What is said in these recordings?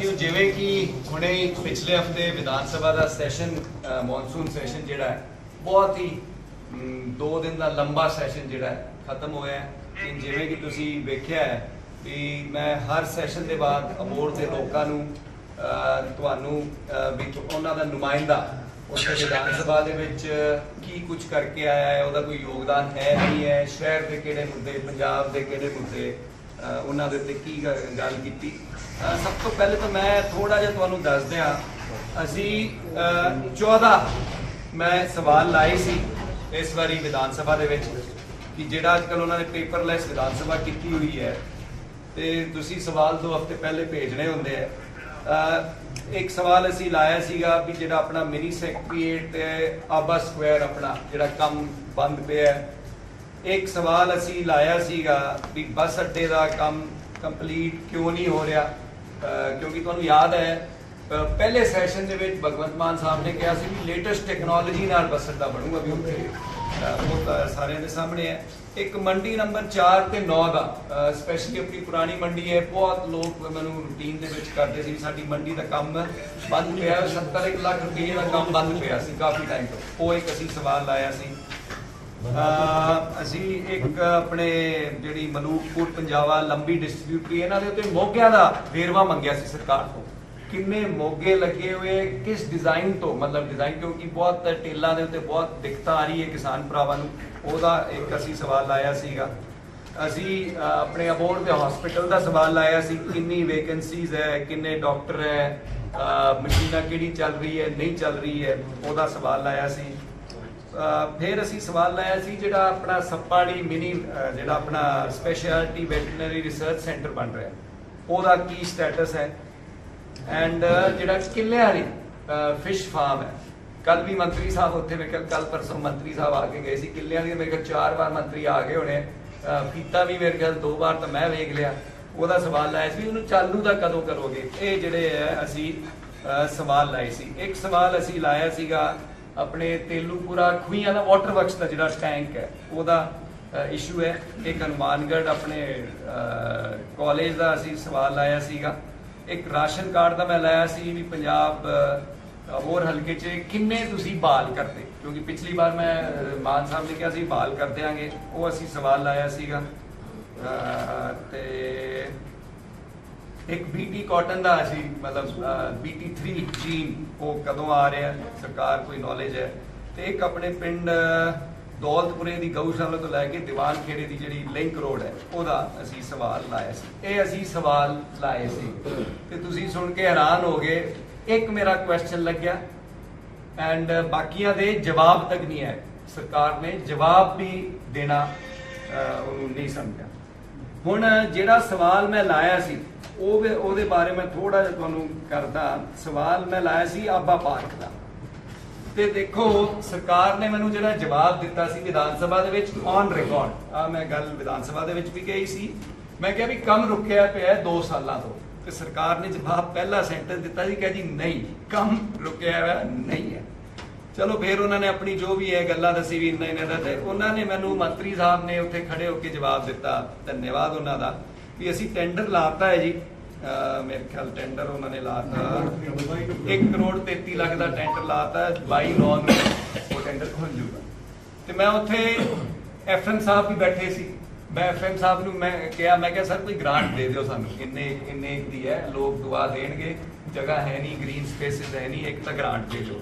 ਸਾਥੀਓ ਜਿਵੇਂ ਕਿ ਹੁਣੇ ਪਿਛਲੇ ਹਫ਼ਤੇ ਵਿਧਾਨ ਸਭਾ ਦਾ ਸੈਸ਼ਨ ਮੌਨਸੂਨ ਸੈਸ਼ਨ ਜਿਹੜਾ ਹੈ ਬਹੁਤ ਹੀ ਮ, ਦੋ ਦਿਨ ਦਾ ਲੰਬਾ ਸੈਸ਼ਨ ਜਿਹੜਾ ਹੈ ਖਤਮ ਹੋਇਆ ਹੈ। ਕਿ ਜਿਵੇਂ ਕਿ ਤੁਸੀਂ ਵੇਖਿਆ ਹੈ ਵੀ ਮੈਂ ਹਰ ਸੈਸ਼ਨ ਦੇ ਬਾਅਦ ਅਬੋਰ ਦੇ ਲੋਕਾਂ ਨੂੰ ਤੁਹਾਨੂੰ ਅ, ਵੀ ਉਹਨਾਂ ਦਾ ਨੁਮਾਇੰਦਾ ਉੱਥੇ ਵਿਧਾਨ ਸਭਾ ਦੇ ਵਿੱਚ ਕੀ ਕੁਝ ਕਰਕੇ ਆਇਆ ਹੈ ਉਹਦਾ ਕੋਈ ਯੋਗਦਾਨ ਹੈ ਨਹੀਂ ਹੈ ਸ਼ਹਿਰ ਦੇ ਕਿਹੜੇ ਮੁੱਦੇ ਪੰਜਾਬ ਦੇ ਕਿਹੜੇ ਮੁੱਦੇ ਉਹਨਾਂ ਦੇ ਉੱਤੇ ਕੀ ਗੱਲ ਕੀਤੀ? ਸਭ ਤੋਂ ਪਹਿਲੇ ਤਾਂ ਮੈਂ ਥੋੜਾ ਜਿਹਾ ਤੁਹਾਨੂੰ ਦੱਸ ਦਿਆਂ ਅਸੀਂ ਅ, 14 ਮੈਂ ਸਵਾਲ ਲਾਏ ਸੀ ਇਸ ਵਾਰੀ ਵਿਧਾਨ ਸਭਾ ਦੇ ਵਿੱਚ ਕਿ ਜਿਹੜਾ ਅੱਜ ਕੱਲ ਉਹਨਾਂ ਨੇ ਪੇਪਰਲੈਸ ਵਿਧਾਨ ਸਭਾ ਕੀਤੀ ਹੋਈ ਹੈ ਤੇ ਤੁਸੀਂ ਸਵਾਲ ਦੋ ਹਫ਼ਤੇ ਪਹਿਲੇ ਭੇਜਣੇ ਹੁੰਦੇ ਆ। ਇੱਕ ਸਵਾਲ ਅਸੀਂ ਲਾਇਆ ਸੀਗਾ ਵੀ ਜਿਹੜਾ ਆਪਣਾ ਮਿਨੀ ਸੈਕਟਰੀਏਟ ਆਬਾ ਸਕੁਆਇਰ ਆਪਣਾ ਜਿਹੜਾ ਕੰਮ ਬੰਦ ਪਿਆ ਇੱਕ ਸਵਾਲ ਅਸੀਂ ਲਾਇਆ ਸੀਗਾ ਵੀ ਬੱਸ ਅੱਡੇ ਦਾ ਕੰਮ ਕੰਪਲੀਟ ਕਿਉਂ ਨਹੀਂ ਹੋ ਰਿਹਾ? ਕਿਉਂਕਿ ਤੁਹਾਨੂੰ ਯਾਦ ਹੈ ਪਹਿਲੇ ਸੈਸ਼ਨ ਦੇ ਵਿੱਚ ਭਗਵੰਤ ਮਾਨ ਸਾਹਿਬ ਨੇ ਕਿਹਾ ਸੀ ਵੀ ਲੇਟੈਸਟ ਟੈਕਨੋਲੋਜੀ ਨਾਲ ਬੱਸ ਅੱਡਾ ਬਣੂਗਾ ਵੀ ਉੱਥੇ, ਅਹ, ਉਹ ਸਾਰਿਆਂ ਦੇ ਸਾਹਮਣੇ ਹੈ ਇੱਕ ਮੰਡੀ ਨੰਬਰ 4 ਤੇ 9 ਦਾ ਸਪੈਸ਼ਲੀ ਆਪਣੀ ਪੁਰਾਣੀ ਮੰਡੀ ਹੈ, ਬਹੁਤ ਲੋਕ ਮੈਨੂੰ ਰੂਟੀਨ ਦੇ ਵਿੱਚ ਕਰਦੇ ਸੀ ਸਾਡੀ ਮੰਡੀ ਦਾ ਕੰਮ ਬੰਦ ਪਿਆ ਹੈ। 70 ਇੱਕ ਲੱਖ ਰੁਪਏ ਦਾ ਕੰਮ ਬੰਦ ਪਿਆ ਸੀ ਕਾਫੀ ਟਾਈਮ ਤੋਂ ਉਹ ਇੱਕ ਅਸੀਂ ਸਵਾਲ ਲਾਇਆ ਸੀ ਅਸੀਂ ਇੱਕ ਆਪਣੇ ਜਿਹੜੀ ਮਲੂਕਪੁਰ ਪੰਜਾਬਾ ਲੰਬੀ ਡਿਸਟ੍ਰੀਬਿਊਟਰੀ ਇਹਨਾਂ ਦੇ ਉੱਤੇ ਮੋਗਿਆਂ ਦਾ ਵੇਰਵਾ ਮੰਗਿਆ ਸੀ ਸਰਕਾਰ ਤੋਂ। ਕਿੰਨੇ ਮੋਗੇ ਲੱਗੇ ਹੋਏ, ਕਿਸ ਡਿਜ਼ਾਈਨ ਤੋਂ? ਮਤਲਬ ਡਿਜ਼ਾਈਨ ਕਿਉਂਕਿ ਬਹੁਤ ਟੇਲਾਂ ਦੇ ਉੱਤੇ ਬਹੁਤ ਦਿੱਕਤਾਂ ਆ ਰਹੀ ਹੈ ਕਿਸਾਨ ਭਰਾਵਾਂ ਨੂੰ। ਉਹਦਾ ਇੱਕ ਅਸੀਂ ਸਵਾਲ ਲਾਇਆ ਸੀਗਾ। ਅਸੀਂ ਆਪਣੇ ਅਬੋਰਡ ਦੇ ਹਸਪੀਟਲ ਦਾ ਸਵਾਲ ਲਾਇਆ ਸੀ, ਕਿੰਨੀ ਵੈਕੈਂਸੀਜ਼ ਹੈ, ਕਿੰਨੇ ਡਾਕਟਰ ਹੈ ਮਸ਼ੀਨਾਂ ਕਿਹੜੀ ਚੱਲ ਰਹੀ ਹੈ, ਨਹੀਂ ਚੱਲ ਰਹੀ ਹੈ, ਉਹਦਾ ਸਵਾਲ ਲਾਇਆ ਸੀ। ਫਿਰ ਅਸੀਂ ਸਵਾਲ ਲਾਇਆ ਸੀ ਜਿਹੜਾ ਆਪਣਾ ਸੱਪਾੜੀ ਮਿਨੀ ਜਿਹੜਾ ਆਪਣਾ ਸਪੈਸ਼ਲਿਟੀ ਵੈਟਰਨਰੀ ਰਿਸਰਚ ਸੈਂਟਰ ਬਣ ਰਿਹਾ। ਉਹਦਾ ਕੀ ਸਟੇਟਸ ਹੈ? ਐਂਡ ਜਿਹੜਾ ਕਿੱਲੇ ਵਾਲੀ ਫਿਸ਼ ਫਾਰਮ ਹੈ। ਕੱਲ ਵੀ ਮੰਤਰੀ ਸਾਹਿਬ ਉੱਥੇ ਮੇਰੇ ਖਿਆਲ ਕੱਲ ਪਰਸੋਂ ਮੰਤਰੀ ਸਾਹਿਬ ਆ ਕੇ ਗਏ ਸੀ। ਕਿੱਲਿਆਂ ਦੀ ਮੇਰੇ ਖਿਆਲ ਚਾਰ ਵਾਰ ਮੰਤਰੀ ਆ ਗਏ ਹੋਣੇ ਅਹ ਫੀਤਾ ਵੀ ਮੇਰੇ ਖਿਆਲ ਦੋ ਵਾਰ ਤਾਂ ਮੈਂ ਵੇਖ ਲਿਆ। ਉਹਦਾ ਸਵਾਲ ਲਾਇਆ ਸੀ ਵੀ ਉਹਨੂੰ ਚਾਲੂ ਦਾ ਕਦੋਂ ਕਰੋਗੇ? ਇਹ ਜਿਹੜੇ ਹੈ ਅਸੀਂ ਸਵਾਲ ਲਾਏ ਸੀ। ਇੱਕ ਸਵਾਲ ਅਸੀਂ ਲਾਇਆ ਸੀਗਾ ਆਪਣੇ ਤੇਲੂਪੁਰਾ ਖੂਹੀਆਂ ਦਾ ਵਾਟਰ ਵਰਕਸ ਦਾ ਜਿਹੜਾ ਟੈਂਕ ਹੈ ਉਹਦਾ ਇਸ਼ੂ ਹੈ। ਇੱਕ ਹਨੂਮਾਨਗੜ੍ਹ ਆਪਣੇ ਕਾਲਜ ਦਾ ਅਸੀਂ ਸਵਾਲ ਲਾਇਆ ਸੀਗਾ। ਇੱਕ ਰਾਸ਼ਨ ਕਾਰਡ ਦਾ ਮੈਂ ਲਾਇਆ ਸੀ ਵੀ ਪੰਜਾਬ ਹੋਰ ਹਲਕੇ 'ਚ ਕਿੰਨੇ ਤੁਸੀਂ ਬਾਲ ਕਰਦੇ? ਕਿਉਂਕਿ ਪਿਛਲੀ ਵਾਰ ਮੈਂ ਮਾਨ ਸਾਹਿਬ ਨੇ ਕਿਹਾ ਸੀ ਬਾਲ ਕਰ ਦਿਆਂਗੇ। ਉਹ ਅਸੀਂ ਸਵਾਲ ਲਾਇਆ ਸੀਗਾ। ਅਹ, ਤੇ ਇੱਕ ਬੀਟੀ ਕਾਟਨ ਦਾ ਅਸੀਂ ਮਤਲਬ ਬੀਟੀ 3 ਜੀਨ ਉਹ ਕਦੋਂ ਆ ਰਿਹਾ? ਸਰਕਾਰ ਕੋਈ ਨੌਲੇਜ ਹੈ? ਤੇ ਇੱਕ ਆਪਣੇ ਪਿੰਡ ਦੌਲਤਪੁਰੇ ਦੀ ਗਊਸ਼ਾਲਾ ਤੋਂ ਲੈ ਕੇ ਦੀਵਾਨ ਖੇੜੇ ਦੀ ਜਿਹੜੀ ਲਿੰਕ ਰੋਡ ਹੈ, ਉਹਦਾ ਅਸੀਂ ਸਵਾਲ ਲਾਇਆ ਸੀ। ਇਹ ਅਸੀਂ ਸਵਾਲ ਲਾਏ ਸੀ। ਤੇ ਤੁਸੀਂ ਸੁਣ ਕੇ ਹੈਰਾਨ ਹੋ ਗਏ। ਇੱਕ ਮੇਰਾ ਕੁਐਸਚਨ ਲੱਗਿਆ। ਐਂਡ ਬਾਕੀਆਂ ਦੇ ਜਵਾਬ ਤੱਕ ਨਹੀਂ ਹੈ ਸਰਕਾਰ ਨੇ ਜਵਾਬ ਵੀ ਦੇਣਾ ਉਹਨੂੰ ਨਹੀਂ ਸਮਝਿਆ। ਹੁਣ ਜਿਹੜਾ ਸਵਾਲ ਮੈਂ ਲਾਇਆ ਸੀ ਉਹ ਉਹਦੇ ਬਾਰੇ ਮੈਂ ਥੋੜਾ ਜਿਹਾ ਤੁਹਾਨੂੰ ਕਰਦਾ ਸਵਾਲ ਮੈਂ ਲਾਇਆ ਸੀ ਆਬਾ ਪਾਰਕ ਦਾ। ਤੇ ਦੇਖੋ, ਸਰਕਾਰ ਨੇ ਮੈਨੂੰ ਜਿਹੜਾ ਜਵਾਬ ਦਿੱਤਾ ਸੀ ਵਿਧਾਨ ਸਭਾ ਦੇ ਵਿੱਚ ਔਨ ਰਿਕਾਰਡ ਆ ਮੈਂ ਗੱਲ ਵਿਧਾਨ ਸਭਾ ਦੇ ਵਿੱਚ ਵੀ ਕਹੀ ਸੀ। ਮੈਂ ਕਿਹਾ ਵੀ ਕੰਮ ਰੁਕਿਆ ਪਿਆ 2 ਸਾਲਾਂ ਤੋਂ। ਤੇ ਸਰਕਾਰ ਨੇ ਜਵਾਬ ਪਹਿਲਾ ਸੈਂਟੈਂਸ ਦਿੱਤਾ ਸੀ ਕਿ ਜੀ ਨਹੀਂ, ਕੰਮ ਰੁਕਿਆ ਹੋਇਆ ਨਹੀਂ ਹੈ। ਚਲੋ ਫਿਰ ਉਹਨਾਂ ਨੇ ਆਪਣੀ ਜੋ ਵੀ ਹੈ ਗੱਲਾਂ ਦੱਸੀ ਵੀ ਇੰਨਾ ਇੰਨਾ ਦਾ ਉਹਨਾਂ ਨੇ ਮੈਨੂੰ ਮੰਤਰੀ ਸਾਹਿਬ ਨੇ ਉੱਥੇ ਖੜੇ ਹੋ ਕੇ ਜਵਾਬ ਦਿੱਤਾ। ਧੰਨਵਾਦ ਉਹਨਾਂ ਦਾ। ਵੀ ਅਸੀਂ ਟੈਂਡਰ ਲਾਤਾ ਹੈ ਜੀ। ਮੇਰੇ ਖਿਆਲ ਟੈਂਡਰ ਉਹਨਾਂ ਨੇ ਲਾਤਾ। 1 ਕਰੋੜ 33 ਲੱਖ ਦਾ ਟੈਂਡਰ ਲਾਤਾ 22 ਨੌ ਨੂੰ। ਉਹ ਟੈਂਡਰ ਖੁੱਲ ਜੂਗਾ ਤੇ ਮੈਂ ਉੱਥੇ ਐਫਐਮ ਸਾਹਿਬ ਵੀ ਬੈਠੇ ਸੀ। ਮੈਂ ਐਫਐਮ ਸਾਹਿਬ ਨੂੰ ਮੈਂ ਕਿਹਾ ਮੈਂ ਕਿਹਾ, ਸਰ, ਕੋਈ ਗ੍ਰਾਂਟ ਦੇ ਦਿਓ ਸਾਨੂੰ। ਇੰਨੇ ਇੰਨੇ ਦੀ ਹੈ, ਲੋਕ ਦੁਆ ਦੇਣਗੇ। ਜਗ੍ਹਾ ਹੈ ਨਹੀਂ ਗ੍ਰੀਨ ਸਪੇਸਿਸ ਹੈ ਨਹੀਂ, ਇੱਕ ਤਾਂ ਗ੍ਰਾਂਟ ਦੇ ਦਿਓ।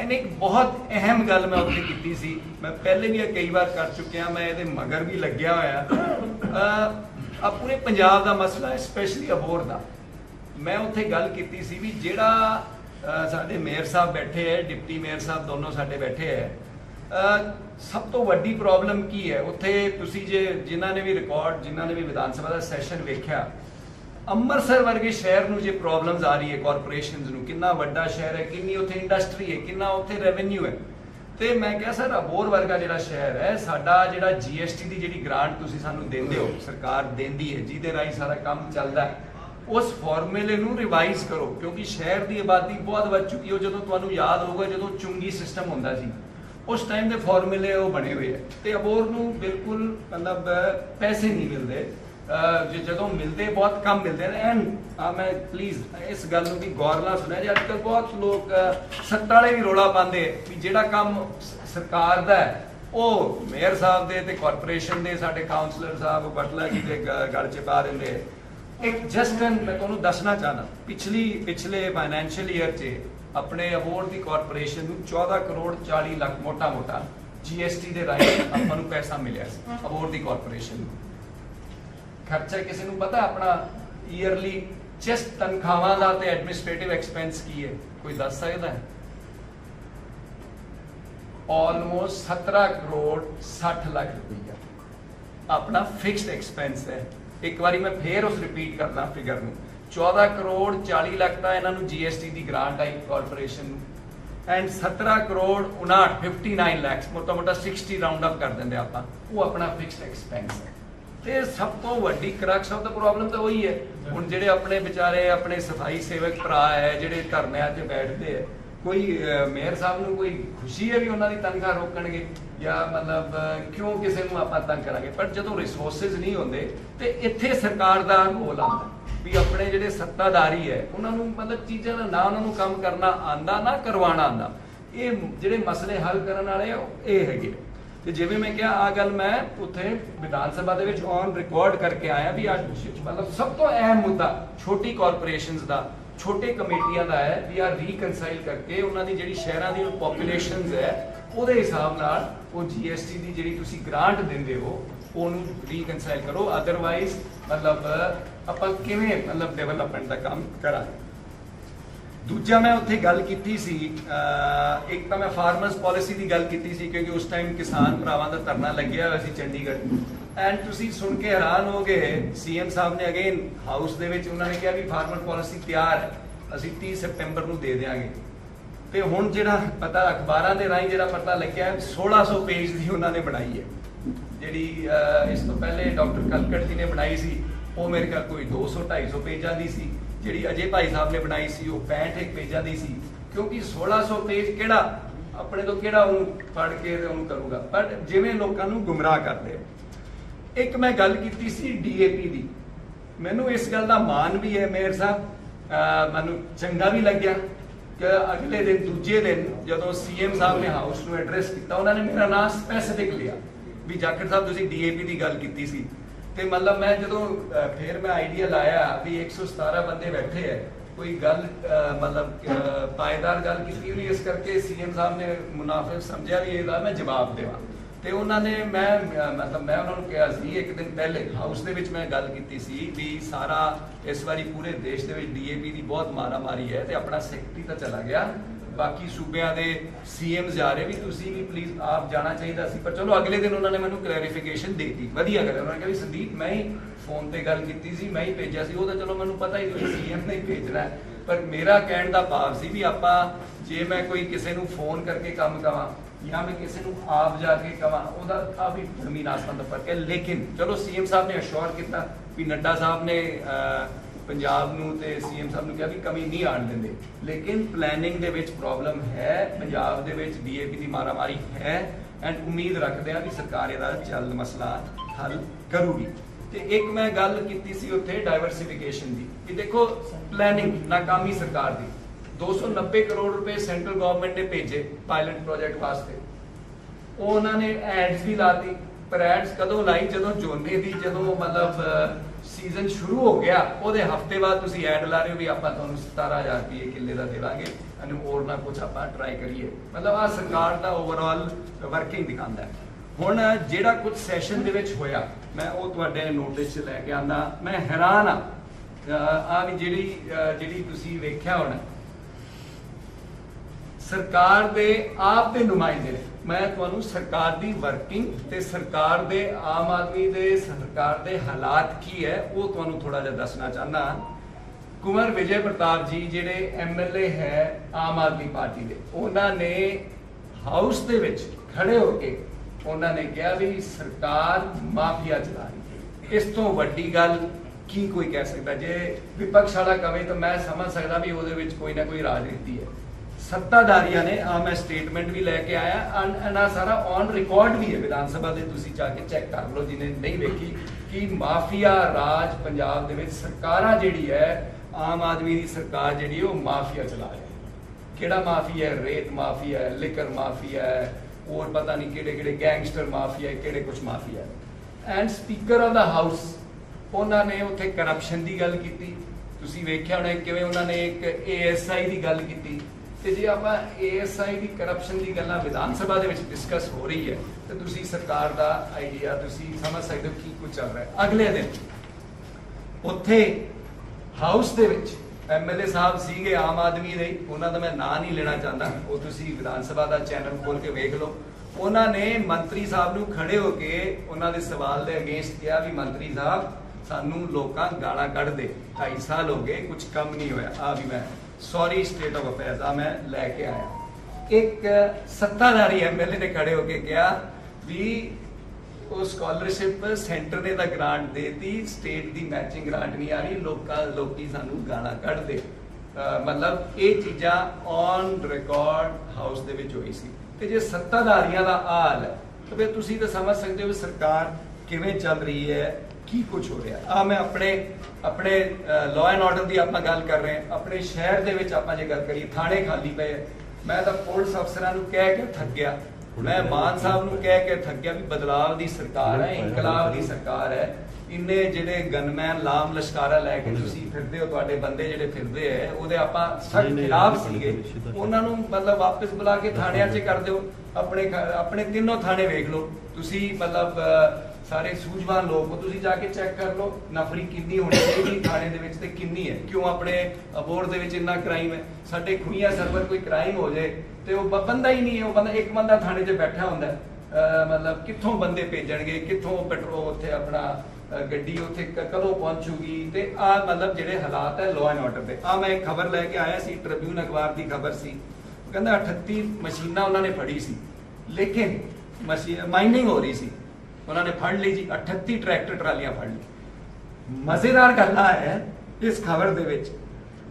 ਇਹਨੇ ਇੱਕ ਬਹੁਤ ਅਹਿਮ ਗੱਲ ਮੈਂ ਉੱਥੇ ਕੀਤੀ ਸੀ। ਮੈਂ ਪਹਿਲੇ ਵੀ ਕਈ ਵਾਰ ਕਰ ਚੁੱਕਿਆ, ਮੈਂ ਇਹਦੇ ਮਗਰ ਵੀ ਲੱਗਿਆ ਹੋਇਆ। ਆ ਪੂਰੇ ਪੰਜਾਬ ਦਾ ਮਸਲਾ ਹੈ ਸਪੈਸ਼ਲੀ ਅਬੋਰ ਦਾ। ਮੈਂ ਉੱਥੇ ਗੱਲ ਕੀਤੀ ਸੀ ਵੀ ਜਿਹੜਾ ਸਾਡੇ ਮੇਅਰ ਸਾਹਿਬ ਬੈਠੇ ਹੈ, ਡਿਪਟੀ ਮੇਅਰ ਸਾਹਿਬ ਦੋਨੋਂ ਸਾਡੇ ਬੈਠੇ ਹੈ ਸਭ ਤੋਂ ਵੱਡੀ ਪ੍ਰੋਬਲਮ ਕੀ ਹੈ? ਉੱਥੇ ਤੁਸੀਂ ਜੇ, ਜਿਨ੍ਹਾਂ ਨੇ ਵੀ ਰਿਕਾਰਡ ਜਿਨ੍ਹਾਂ ਨੇ ਵੀ ਵਿਧਾਨ ਸਭਾ ਦਾ ਸੈਸ਼ਨ ਵੇਖਿਆ, ਅੰਮ੍ਰਿਤਸਰ ਵਰਗੇ ਸ਼ਹਿਰ ਨੂੰ ਜੇ ਪ੍ਰੋਬਲਮਸ ਆ ਰਹੀ ਹੈ ਕਾਰਪੋਰੇਸ਼ਨਸ ਨੂੰ, ਕਿੰਨਾ ਵੱਡਾ ਸ਼ਹਿਰ ਹੈ, ਕਿੰਨੀ ਉੱਥੇ ਇੰਡਸਟਰੀ ਹੈ, ਕਿੰਨਾ ਉੱਥੇ ਰੈਵਨਿਊ ਹੈ ਤੇ ਮੈਂ ਕਿਹਾ ਸਰ ਅਬੋਰ ਵਰਗਾ ਜਿਹੜਾ ਸ਼ਹਿਰ ਹੈ, ਸਾਡਾ ਜਿਹੜਾ ਜੀਐਸਟੀ ਦੀ ਜਿਹੜੀ ਗ੍ਰਾਂਟ ਤੁਸੀਂ ਸਾਨੂੰ ਦਿੰਦੇ ਹੋ, ਸਰਕਾਰ ਦਿੰਦੀ ਹੈ, ਜਿਹਦੇ ਰਾਹੀਂ ਸਾਰਾ ਕੰਮ ਚੱਲਦਾ ਹੈ, ਉਸ ਫਾਰਮੂਲੇ ਨੂੰ ਰਿਵਾਈਜ਼ ਕਰੋ, ਕਿਉਂਕਿ ਸ਼ਹਿਰ ਦੀ ਆਬਾਦੀ ਬਹੁਤ ਵੱਧ ਚੁੱਕੀ ਹੈ। ਜਦੋਂ ਤੁਹਾਨੂੰ ਯਾਦ ਹੋਊਗਾ, ਜਦੋਂ ਚੁੰਗੀ ਸਿਸਟਮ ਹੁੰਦਾ ਸੀ, ਉਸ ਟਾਈਮ ਦੇ ਫਾਰਮੂਲੇ ਉਹ ਬਣੇ ਹੋਏ ਹੈ। ਤੇ ਅਬੋਰ ਨੂੰ ਬਿਲਕੁਲ ਮਤਲਬ ਪੈਸੇ ਨਹੀਂ ਮਿਲਦੇ। ਜਦੋਂ ਮਿਲਦੇ ਬਹੁਤ ਕਮ ਮਿਲਦੇ ਨੇ। ਐਂਡ ਮੈਂ ਪਲੀਜ਼ ਇਸ ਗੱਲ ਨੂੰ ਵੀ ਗੌਰ ਨਾਲ ਸੁਣਿਆ ਜੀ ਅੱਜ ਕੱਲ੍ਹ ਬਹੁਤ ਲੋਕ ਅਹ, ਵਾਲੇ ਵੀ ਰੋਲਾ ਪਾਉਂਦੇ ਵੀ ਜਿਹੜਾ ਕੰਮ ਸਰਕਾਰ ਦਾ ਹੈ ਉਹ ਮੇਅਰ ਸਾਹਿਬ ਦੇ ਤੇ ਕਾਰਪੋਰੇਸ਼ਨ ਦੇ ਸਾਡੇ ਕਾਉਂਸਲਰ ਸਾਹਿਬ ਬਟਲਾ ਜੀ ਦੇ ਗ- 'ਚ ਪਾ ਦਿੰਦੇ ਇੱਕ ਜਸਟ ਮੈਂ ਤੁਹਾਨੂੰ ਦੱਸਣਾ ਚਾਹਨਾ ਪਿਛਲੀ ਪਿਛਲੇ ਫਾਈਨੈਂਸ਼ੀਅਲ ਈਅਰ 'ਚ ਆਪਣੇ ਅਵਾਰਡ ਦੀ ਕਾਰਪੋਰੇਸ਼ਨ ਨੂੰ 14 ਕਰੋੜ 40 ਲੱਖ ਮੋਟਾ ਮੋਟਾ ਜੀਐਸਟੀ ਦੇ ਰਾਹੀਂ ਆਪਾਂ ਨੂੰ ਪੈਸਾ ਮਿਲਿਆ ਸੀ ਅਵਾਰਡ ਦੀ ਕਾਰਪੋਰੇਸ਼ਨ ਨੂੰ। ਖਰਚਾ ਕਿਸੇ ਨੂੰ ਪਤਾ, ਆਪਣਾ ਈਅਰਲੀ ਜਸਟ ਤਨਖਾਹਾਂ ਦਾ ਤੇ ਐਡਮਿਨਿਸਟ੍ਰੇਟਿਵ ਐਕਸਪੈਂਸ ਕੀ ਹੈ? ਕੋਈ ਦੱਸ ਸਕਦਾ ਹੈ? ਆਲਮੋਸਟ 17 ਕਰੋੜ 60 ਲੱਖ ਰੁਪਈਆ। ਆਪਣਾ ਫਿਕਸਡ ਐਕਸਪੈਂਸ ਹੈ। ਇੱਕ ਵਾਰੀ ਮੈਂ ਫੇਰ ਉਸ ਰਿਪੀਟ ਕਰਦਾ ਫਿਗਰ ਨੂੰ। 14 ਕਰੋੜ 40 ਲੱਖ ਦਾ ਇਹਨਾਂ ਨੂੰ ਜੀਐਸਟੀ ਦੀ ਗ੍ਰਾਂਟ ਆਈ ਕਾਰਪੋਰੇਸ਼ਨ ਨੂੰ। ਐਂਡ 17 ਕਰੋੜ 59 59 ਲੱਖ ਮੋਟਾ ਮੋਟਾ 60 ਰਾਉਂਡ ਅਪ ਕਰ ਦਿੰਦੇ ਆਪਾਂ। ਉਹ ਆਪਣਾ ਫਿਕਸਡ ਐਕਸਪੈਂਸ ਹੈ। ਤੇ ਸਭ ਤੋਂ ਵੱਡੀ ਕਰਕਸ ਆਫ ਦਾ ਪ੍ਰੋਬਲਮ ਤਾਂ ਉਹੀ ਹੈ। ਹੁਣ ਜਿਹੜੇ ਆਪਣੇ ਵਿਚਾਰੇ, ਆਪਣੇ ਸਫ਼ਾਈ ਸੇਵਕ ਭਰਾ ਹੈ, ਜਿਹੜੇ ਧਰਨਿਆਂ ਚ ਬੈਠਦੇ ਹੈ, ਕੋਈ ਮੇਅਰ ਸਾਹਿਬ ਨੂੰ ਕੋਈ ਖੁਸ਼ੀ ਹੈ ਵੀ ਉਹਨਾਂ ਦੀ ਤਨਖਾਹ ਰੋਕਣਗੇ? ਜਾਂ ਮਤਲਬ ਕਿਉਂ ਕਿਸੇ ਨੂੰ ਆਪਾਂ ਤੰਗ ਕਰਾਂਗੇ? ਪਰ ਜਦੋਂ ਰਿਸੋਰਸਸ ਨਹੀਂ ਹੁੰਦੇ, ਤੇ ਇੱਥੇ ਸਰਕਾਰ ਦਾ ਰੋਲ ਆਉਂਦਾ ਵੀ ਆਪਣੇ ਜਿਹੜੇ ਸੱਤਾਧਾਰੀ ਹੈ, ਉਹਨਾਂ ਨੂੰ ਮਤਲਬ ਚੀਜ਼ਾਂ ਦਾ ਨਾ ਉਹਨਾਂ ਨੂੰ ਕੰਮ ਕਰਨਾ ਆਂਦਾ ਨਾ ਕਰਵਾਉਣਾ ਆਂਦਾ ਇਹ ਜਿਹੜੇ ਮਸਲੇ ਹੱਲ ਕਰਨ ਵਾਲੇ ਇਹ ਹੈਗੇ ਤੇ ਜਿਵੇਂ ਮੈਂ ਕਿਹਾ ਆ ਗੱਲ ਮੈਂ ਉੱਥੇ ਵਿਧਾਨ ਸਭਾ ਦੇ ਵਿੱਚ ਔਨ ਰਿਕਾਰਡ ਕਰਕੇ ਆਇਆ ਵੀ ਅੱਜ ਮਤਲਬ ਸਭ ਤੋਂ ਅਹਿਮ ਮੁੱਦਾ ਛੋਟੀ ਕਾਰਪੋਰੇਸ਼ਨਸ ਦਾ, ਛੋਟੇ ਕਮੇਟੀਆਂ ਦਾ ਹੈ ਵੀ ਆ ਰੀਕਨਸਾਈਲ ਕਰਕੇ ਉਹਨਾਂ ਦੀ ਜਿਹੜੀ ਸ਼ਹਿਰਾਂ ਦੀ ਪੋਪੂਲੇਸ਼ਨਸ ਹੈ, ਉਹਦੇ ਹਿਸਾਬ ਨਾਲ ਉਹ ਜੀਐਸਟੀ ਦੀ ਜਿਹੜੀ ਤੁਸੀਂ ਗ੍ਰਾਂਟ ਦਿੰਦੇ ਹੋ, ਉਹਨੂੰ ਰੀਕਨਸਾਈਲ ਕਰੋ। ਅਦਰਵਾਈਜ਼ ਮਤਲਬ, ਆਪਾਂ ਕਿਵੇਂ ਮਤਲਬ ਡਿਵੈਲਪਮੈਂਟ ਦਾ ਕੰਮ ਕਰਾਂਗੇ? ਦੂਜਾ ਮੈਂ ਉੱਥੇ ਗੱਲ ਕੀਤੀ ਸੀ ਇੱਕ ਤਾਂ ਮੈਂ ਫਾਰਮਰਸ ਪਾਲਿਸੀ ਦੀ ਗੱਲ ਕੀਤੀ ਸੀ ਕਿਉਂਕਿ ਉਸ ਟਾਈਮ ਕਿਸਾਨ ਭਰਾਵਾਂ ਦਾ ਧਰਨਾ ਲੱਗਿਆ ਹੋਇਆ ਸੀ ਚੰਡੀਗੜ੍ਹ। ਐਂਡ ਤੁਸੀਂ ਸੁਣ ਕੇ ਹੈਰਾਨ ਹੋਗੇ ਸੀਐਮ ਸਾਹਿਬ ਨੇ ਅਗੇਨ ਹਾਊਸ ਦੇ ਵਿੱਚ ਉਹਨਾਂ ਨੇ ਕਿਹਾ ਵੀ ਫਾਰਮਰ ਪਾਲਿਸੀ ਤਿਆਰ ਹੈ ਅਸੀਂ 30 ਸਪਟੈਂਬਰ ਨੂੰ ਦੇ ਦੇਵਾਂਗੇ ਤੇ ਹੁਣ ਜਿਹੜਾ ਪਤਾ ਅਖਬਾਰਾਂ ਦੇ ਰਾਹੀਂ ਜਿਹੜਾ ਪਤਾ ਲੱਗਿਆ ਹੈ, 1600 ਪੇਜ ਦੀ ਉਹਨਾਂ ਨੇ ਬਣਾਈ ਹੈ। ਜਿਹੜੀ ਇਸ ਤੋਂ ਪਹਿਲੇ ਡਾਕਟਰ ਕਲਕਟ ਜੀ ਨੇ ਬਣਾਈ ਸੀ ਉਹ ਮੇਰੇ ਖਿਆਲ ਕੋਈ 200 250 ਪੇਜਾਂ ਦੀ ਸੀ। ਜਿਹੜੀ ਅਜੇ ਭਾਈ ਸਾਹਿਬ ਨੇ ਬਣਾਈ ਸੀ, ਉਹ 65 ਪੇਜਾਂ ਦੀ ਸੀ, ਕਿਉਂਕਿ 1600 ਪੇਜ ਕਿਹੜਾ? ਆਪਣੇ ਤੋਂ ਕਿਹੜਾ ਉਹਨੂੰ ਫੜ ਕੇ ਤੇ ਉਹਨੂੰ ਕਰੂਗਾ? ਪਰ ਜਿਵੇਂ ਲੋਕਾਂ ਨੂੰ ਗੁੰਮਰਾਹ ਕਰਦੇ ਆ। ਇੱਕ ਮੈਂ ਗੱਲ ਕੀਤੀ ਸੀ ਡੀਏਪੀ ਦੀ। ਮੈਨੂੰ ਇਸ ਗੱਲ ਦਾ ਮਾਣ ਵੀ ਹੈ, ਮੇਅਰ ਸਾਹਿਬ। ਮੈਨੂੰ ਚੰਗਾ ਵੀ ਲੱਗਿਆ ਕਿ ਅਗਲੇ ਦਿਨ, ਦੂਜੇ ਦਿਨ ਜਦੋਂ ਸੀਐਮ ਸਾਹਿਬ ਨੇ ਹਾਊਸ ਨੂੰ ਐਡਰੈਸ ਕੀਤਾ, ਉਹਨਾਂ ਨੇ ਮੇਰਾ ਨਾਮ ਸਪੈਸੀਫਿਕ ਲਿਆ। ਵੀ ਜਾਖੜ ਸਾਹਿਬ, ਤੁਸੀਂ ਡੀਏਪੀ ਦੀ ਗੱਲ ਕੀਤੀ ਸੀ। ਤੇ ਮਤਲਬ ਮੈਂ ਜਦੋਂ ਅਹ, ਮੈਂ ਆਈਡੀਆ ਲਾਇਆ ਵੀ 117 ਬੰਦੇ ਬੈਠੇ ਐ ਕੋਈ ਗੱਲ ਮਤਲਬ ਅਹ, ਗੱਲ ਕੀਤੀ ਹੋਈ ਇਸ ਕਰਕੇ ਸੀਐਮ ਸਾਹਿਬ ਨੇ ਮੁਨਾਫਿਕ ਸਮਝਿਆ ਵੀ ਇਹਦਾ ਮੈਂ ਜਵਾਬ ਦੇਵਾਂ। ਤੇ ਉਹਨਾਂ ਨੇ ਮੈਂ ਮਤਲਬ ਮੈਂ ਉਹਨਾਂ ਨੂੰ ਕਿਹਾ ਸੀ ਇੱਕ ਦਿਨ ਪਹਿਲੇ ਹਾਊਸ ਦੇ ਵਿੱਚ ਮੈਂ ਗੱਲ ਕੀਤੀ ਸੀ ਵੀ ਸਾਰਾ ਇਸ ਵਾਰੀ ਪੂਰੇ ਦੇਸ਼ ਦੇ ਵਿੱਚ ਡੀਏਪੀ ਦੀ ਬਹੁਤ ਮਾਰਾ ਮਾਰੀ ਹੈ ਤੇ ਆਪਣਾ ਸੈਕਟਰੀ ਤਾਂ ਚਲਾ ਗਿਆ। ਬਾਕੀ ਸੂਬਿਆਂ ਦੇ ਸੀਐਮ ਜਾ ਰਹੇ ਵੀ ਤੁਸੀਂ ਵੀ ਪਲੀਜ਼ ਆਪ ਜਾਣਾ ਚਾਹੀਦਾ ਸੀ, ਪਰ ਚਲੋ ਅਗਲੇ ਦਿਨ ਉਹਨਾਂ ਨੇ ਮੈਨੂੰ ਕਲੈਰੀਫਿਕੇਸ਼ਨ ਦਿੱਤੀ, ਵਧੀਆ ਗੱਲ ਹੈ। ਉਹਨਾਂ ਨੇ ਕਿਹਾ ਵੀ ਸੰਦੀਪ, ਮੈਂ ਹੀ ਫੋਨ ਤੇ ਗੱਲ ਕੀਤੀ ਸੀ, ਮੈਂ ਹੀ ਭੇਜਿਆ ਸੀ, ਉਹ ਤਾਂ ਚਲੋ ਮੈਨੂੰ ਪਤਾ ਹੀ ਤੁਸੀਂ ਸੀਐਮ ਨੇ ਭੇਜਣਾ ਪਰ ਮੇਰਾ ਕਹਿਣ ਦਾ ਭਾਵ ਸੀ ਵੀ ਆਪਾਂ ਜੇ ਮੈਂ ਕੋਈ ਕਿਸੇ ਨੂੰ ਫੋਨ ਕਰਕੇ ਕੰਮ ਕਵਾਂ ਜਾਂ ਮੈਂ ਕਿਸੇ ਨੂੰ ਆਪ ਜਾ ਕੇ ਕਵਾਂ ਉਹਦਾ ਕਾਫੀ ਜ਼ਮੀਨ ਆਸਮਾਨ ਦਾ ਫ਼ਰਕ ਹੈ ਲੇਕਿਨ ਚਲੋ ਸੀਐਮ ਸਾਹਿਬ ਨੇ ਅਸ਼ੋਰ ਕੀਤਾ ਵੀ ਨੱਡਾ ਸਾਹਿਬ ਨੇ ਪੰਜਾਬ ਨੂੰ ਤੇ ਸੀਐਮ ਸਾਹਿਬ ਨੂੰ ਕਿਹਾ ਵੀ ਕਮੀ ਨਹੀਂ ਆਣ ਦਿੰਦੇ। ਲੇਕਿਨ ਪਲੈਨਿੰਗ ਦੇ ਵਿੱਚ ਪ੍ਰੋਬਲਮ ਹੈ, ਪੰਜਾਬ ਦੇ ਵਿੱਚ ਡੀਏਪੀ ਦੀ ਮਾਰਾਮਾਰੀ ਹੈ ਐਂਡ ਉਮੀਦ ਰੱਖਦੇ ਹਾਂ ਵੀ ਸਰਕਾਰ ਇਹਦਾ ਜਲਦ ਮਸਲਾ ਹੱਲ ਕਰੂਗੀ। ਤੇ ਇੱਕ ਮੈਂ ਗੱਲ ਕੀਤੀ ਸੀ ਉੱਥੇ ਡਾਈਵਰਸਿਫਿਕੇਸ਼ਨ ਦੀ ਕਿ ਦੇਖੋ ਪਲੈਨਿੰਗ ਨਾਕਾਮੀ ਸਰਕਾਰ ਦੀ। 290 ਕਰੋੜ ਰੁਪਏ ਸੈਂਟਰਲ ਗਵਰਨਮੈਂਟ ਨੇ ਭੇਜੇ ਪਾਇਲਟ ਪ੍ਰੋਜੈਕਟ ਵਾਸਤੇ। ਉਹ ਉਹਨਾਂ ਨੇ ਐਡਸ ਵੀ ਲਾਤੀ। ਪਰ ਐਡਸ ਕਦੋਂ ਲਾਈ? ਜਦੋਂ ਝੋਨੇ ਦੀ, ਜਦੋਂ ਮਤਲਬ ਸੀਜ਼ਨ ਸ਼ੁਰੂ ਹੋ ਗਿਆ, ਉਹਦੇ ਹਫ਼ਤੇ ਬਾਅਦ ਤੁਸੀਂ ਐਡ ਲਾ ਰਹੇ ਹੋ ਵੀ ਆਪਾਂ ਤੁਹਾਨੂੰ 17000 ਰੁਪਏ ਕਿੱਲੇ ਦਾ ਦੇਵਾਂਗੇ અને ਹੋਰ ਨਾ ਕੁਝ ਆਪਾਂ ਟਰਾਈ ਕਰੀਏ। ਮਤਲਬ ਆ ਸਰਕਾਰ ਦਾ ਓਵਰਆਲ ਵਰਕਿੰਗ ਦਿਖਾਉਂਦਾ ਹੈ। ਹੁਣ ਜਿਹੜਾ ਕੁਝ ਸੈਸ਼ਨ ਦੇ ਵਿੱਚ ਹੋਇਆ, ਮੈਂ ਉਹ ਤੁਹਾਡੇ ਨੋਟਿਸ 'ਚ ਲੈ ਕੇ ਆਂਦਾ ਮੈਂ ਹੈਰਾਨ ਆ ਆ ਵੀ ਜਿਹੜੀ ਜਿਹੜੀ ਤੁਸੀਂ ਵੇਖਿਆ ਹੋਣਾ, ਸਰਕਾਰ ਦੇ ਆਪ ਦੇ ਨੁਮਾਇੰਦੇ ਨੇ। ਮੈਂ ਤੁਹਾਨੂੰ ਸਰਕਾਰ ਦੀ ਵਰਕਿੰਗ ਤੇ ਸਰਕਾਰ ਦੇ ਆਮ ਆਦਮੀ ਦੇ, ਸਰਕਾਰ ਦੇ ਹਾਲਾਤ ਕੀ ਹੈ, ਉਹ ਤੁਹਾਨੂੰ ਥੋੜਾ ਜਿਹਾ ਦੱਸਣਾ ਚਾਹਨਾ ਕੁਮਰ ਵਿਜੇ ਪ੍ਰਤਾਪ ਜੀ ਜਿਹੜੇ ਐਮਐਲਏ ਹੈ ਆਮ ਆਦਮੀ ਪਾਰਟੀ ਦੇ, ਉਹਨਾਂ ਨੇ ਹਾਊਸ ਦੇ ਵਿੱਚ ਖੜੇ ਹੋ ਕੇ ਉਹਨਾਂ ਨੇ ਕਿਹਾ ਵੀ ਸਰਕਾਰ ਮਾਫੀਆ ਚਲਾ ਰਹੀ ਹੈ। ਇਸ ਤੋਂ ਵੱਡੀ ਗੱਲ ਕੀ ਕੋਈ ਕਹਿ ਸਕਦਾ? ਜੇ ਵਿਪਕਸ਼ ਵਾਲਾ ਕਵੇ ਤਾਂ ਮੈਂ ਸਮਝ ਸਕਦਾ ਵੀ ਉਹਦੇ ਵਿੱਚ ਕੋਈ ਨਾ ਕੋਈ ਰਾਜਨੀਤੀ ਹੈ। ਸੱਤਾਧਾਰੀਆਂ ਨੇ ਆ ਮੈਂ ਸਟੇਟਮੈਂਟ ਵੀ ਲੈ ਕੇ ਆਇਆ। ਅਨ- ਅਨਾ ਸਾਰਾ ਔਨ ਰਿਕਾਰਡ ਵੀ ਹੈ ਵਿਧਾਨ ਸਭਾ ਦੇ, ਤੁਸੀਂ ਜਾ ਕੇ ਚੈੱਕ ਕਰ ਲਓ, ਜਿਹਨੇ ਨਹੀਂ ਵੇਖੀ, ਕਿ ਮਾਫੀਆ ਰਾਜ ਪੰਜਾਬ ਦੇ ਵਿੱਚ ਸਰਕਾਰਾਂ ਜਿਹੜੀ ਹੈ, ਆਮ ਆਦਮੀ ਦੀ ਸਰਕਾਰ ਜਿਹੜੀ, ਉਹ ਮਾਫੀਆ ਚਲਾ ਰਹੀ ਹੈ। ਕਿਹੜਾ ਮਾਫੀਆ ਹੈ? ਰੇਤ ਮਾਫੀਆ ਹੈ, ਲਿਕਰ ਮਾਫੀਆ ਹੈ, ਹੋਰ ਪਤਾ ਨਹੀਂ ਕਿਹੜੇ ਕਿਹੜੇ ਗੈਂਗਸਟਰ ਮਾਫੀਆ ਹੈ, ਕਿਹੜੇ ਕੁਝ ਮਾਫੀਆ ਹੈ। And speaker of the house ਉਹਨਾਂ ਨੇ ਉੱਥੇ ਕਰਪਸ਼ਨ ਦੀ ਗੱਲ ਕੀਤੀ। ਤੁਸੀਂ ਵੇਖਿਆ ਹੋਣਾ, ਕਿਵੇਂ ਉਹਨਾਂ ਨੇ ਇੱਕ ਏਐਸਆਈ ਦੀ ਗੱਲ ਕੀਤੀ। ਤੇ ਜੇ ਆਪਾਂ ਏਐਸਆਈ ਦੀ ਕਰਪਸ਼ਨ ਦੀ ਗੱਲਾਂ ਵਿਧਾਨ ਸਭਾ ਦੇ ਵਿੱਚ ਡਿਸਕਸ ਹੋ ਰਹੀ ਹੈ, ਤੇ ਤੁਸੀਂ ਸਰਕਾਰ ਦਾ ਆਈਡੀਆ ਤੁਸੀਂ ਸਮਝ ਸਕਦੇ ਹੋ ਕੀ ਕੁਝ ਚੱਲ ਰਿਹਾ ਹੈ। ਅਗਲੇ ਦਿਨ ਉੱਥੇ ਹਾਊਸ ਦੇ ਵਿੱਚ ਐਮਐਲਏ ਸਾਹਿਬ ਸੀਗੇ, ਆਮ ਆਦਮੀ ਦੇ, ਉਹਨਾਂ ਦਾ ਮੈਂ ਨਾਂ ਨਹੀਂ ਲੈਣਾ ਚਾਹੁੰਦਾ, ਉਹ ਤੁਸੀਂ ਵਿਧਾਨ ਸਭਾ ਦਾ ਚੈਨਲ ਖੋਲ ਕੇ ਵੇਖ ਲਓ। ਉਹਨਾਂ ਨੇ ਮੰਤਰੀ ਸਾਹਿਬ ਨੂੰ ਖੜੇ ਹੋ ਕੇ ਉਹਨਾਂ ਦੇ ਸਵਾਲ ਦੇ ਅਗੇਂਸਟ ਕਿਹਾ ਵੀ ਮੰਤਰੀ ਸਾਹਿਬ, ਸਾਨੂੰ ਲੋਕਾਂ ਗਾਲਾਂ ਕੱਢਦੇ 2.5 ਸਾਲ ਹੋ ਗਏ ਕੁਝ ਕੰਮ ਨਹੀਂ ਹੋਇਆ। ਆ ਵੀ ਮੈਂ ਸੌਰੀ ਸਟੇਟ ਆਫ ਅਫੇਅਰਸ ਆ ਮੈਂ ਲੈ ਕੇ ਆਇਆ। ਇੱਕ ਸੱਤਾਧਾਰੀ ਐਮਐਲਏ ਨੇ ਖੜੇ ਹੋ ਕੇ ਕਿਹਾ ਵੀ ਉਹ ਸਕਾਲਰਸ਼ਿਪ ਸੈਂਟਰ ਨੇ ਤਾਂ ਗ੍ਰਾਂਟ ਦੇਤੀ ਸਟੇਟ ਦੀ ਮੈਚਿੰਗ ਗ੍ਰਾਂਟ ਨਹੀਂ ਆ ਰਹੀ, ਲੋਕਾਂ ਲੋਕੀ ਸਾਨੂੰ ਗਾਲਾਂ ਕੱਢਦੇ। ਮਤਲਬ ਇਹ ਚੀਜ਼ਾਂ ਔਨ ਰਿਕਾਰਡ ਹਾਊਸ ਦੇ ਵਿੱਚ ਹੋਈ ਸੀ। ਤੇ ਜੇ ਸੱਤਾਧਾਰੀਆਂ ਦਾ ਹਾਲ ਹੈ, ਤਾਂ ਫਿਰ ਤੁਸੀਂ ਤਾਂ ਸਮਝ ਸਕਦੇ ਹੋ ਵੀ ਸਰਕਾਰ ਕਿਵੇਂ ਚੱਲ ਰਹੀ ਹੈ। ਕੀ ਕੁਝ ਹੋ ਰਿਹਾ ਆ ਮੈਂ ਆਪਣੇ ਆਪਣੇ ਲਾਅ ਐਂਡ ਆਰਡਰ ਦੀ ਆਪਾਂ ਗੱਲ ਕਰ ਰਹੇ ਹਾਂ। ਆਪਣੇ ਸ਼ਹਿਰ ਦੇ ਵਿੱਚ ਆਪਾਂ ਜੇ ਗੱਲ ਕਰੀਏ ਥਾਣੇ ਖਾਲੀ ਪਏ। ਮੈਂ ਤਾਂ ਪੁਲਿਸ ਅਫਸਰਾਂ ਨੂੰ ਕਹਿ ਕੇ ਥੱਕ ਗਿਆ ਮੈਂ ਮਾਨ ਸਾਹਿਬ ਨੂੰ ਕਹਿ ਕੇ ਥੱਕਿਆ ਵੀ ਬਦਲਾਵ ਦੀ ਸਰਕਾਰ ਹੈ ਇਨਕਲਾਬ ਦੀ ਸਰਕਾਰ ਹੈ। ਇੰਨੇ ਜਿਹੜੇ ਗਨਮੈਨ ਲਾਮ ਲਸ਼ਕਾਰਾ ਲੈ ਕੇ ਤੁਸੀਂ ਫਿਰਦੇ ਹੋ ਤੁਹਾਡੇ ਬੰਦੇ ਜਿਹੜੇ ਫਿਰਦੇ ਐ ਉਹਦੇ ਆਪਾਂ ਸਖਤ ਖਿਲਾਫ ਸੀਗੇ। ਉਹਨਾਂ ਨੂੰ ਮਤਲਬ ਵਾਪਸ ਬੁਲਾ ਕੇ ਥਾਣਿਆਂ 'ਚ ਕਰ ਦਿਓ। ਆਪਣੇ ਆਪਣੇ ਤਿੰਨੋਂ ਥਾਣੇ ਵੇਖ ਲਓ। ਤੁਸੀਂ ਮਤਲਬ ਸਾਰੇ ਸੂਝਵਾਨ ਲੋਕ ਹੋ, ਤੁਸੀਂ ਜਾ ਕੇ ਚੈੱਕ ਕਰ ਲਓ ਨਫਰੀ ਕਿੰਨੀ ਹੋਣੀ ਚਾਹੀਦੀ ਥਾਣੇ ਦੇ ਵਿੱਚ ਤੇ ਕਿੰਨੀ ਹੈ। ਕਿਉਂ ਆਪਣੇ ਅਬੋਰਡ ਦੇ ਵਿੱਚ ਇੰਨਾ ਕ੍ਰਾਈਮ ਹੈ? ਸਾਡੇ ਖੁਈਆਂ ਸਰਵਰ ਕੋਈ ਕ੍ਰਾਈਮ ਹੋ ਜਾਏ ਤੇ ਉਹ ਬੰਦਾ ਹੀ ਨਹੀਂ ਹੈ, ਉਹ ਬੰਦਾ, ਇੱਕ ਬੰਦਾ ਥਾਣੇ 'ਚ ਬੈਠਾ ਹੁੰਦਾ ਮਤਲਬ ਕਿੱਥੋਂ ਬੰਦੇ ਭੇਜਣਗੇ, ਕਿੱਥੋਂ ਪੈਟਰੋਲ ਉੱਥੇ ਆਪਣਾ ਗੱਡੀ ਉੱਥੇ ਕਦੋਂ ਪਹੁੰਚੂਗੀ ਤੇ ਆ ਮਤਲਬ ਜਿਹੜੇ ਹਾਲਾਤ ਹੈ ਲਾਅ ਐਂਡ ਆਰਡਰ ਦੇ। ਆ ਮੈਂ ਇੱਕ ਖਬਰ ਲੈ ਕੇ ਆਇਆ ਸੀ ਟ੍ਰਿਬਿਊਨ ਅਖਬਾਰ ਦੀ ਖਬਰ ਸੀ। ਕਹਿੰਦਾ 38 ਮਸ਼ੀਨਾਂ ਉਹਨਾਂ ਨੇ ਫੜੀ ਸੀ, ਲੇਕਿਨ ਮਸ਼ੀਨ ਮਾਈਨਿੰਗ ਹੋ ਰਹੀ ਸੀ। ਉਹਨਾਂ ਨੇ ਫੜ ਲਈ ਜੀ 38 ਟਰੈਕਟਰ ਟਰਾਲੀਆਂ ਫੜ ਲਈ ਮਜ਼ੇਦਾਰ ਗੱਲ ਆ ਹੈ ਇਸ ਖਬਰ ਦੇ ਵਿੱਚ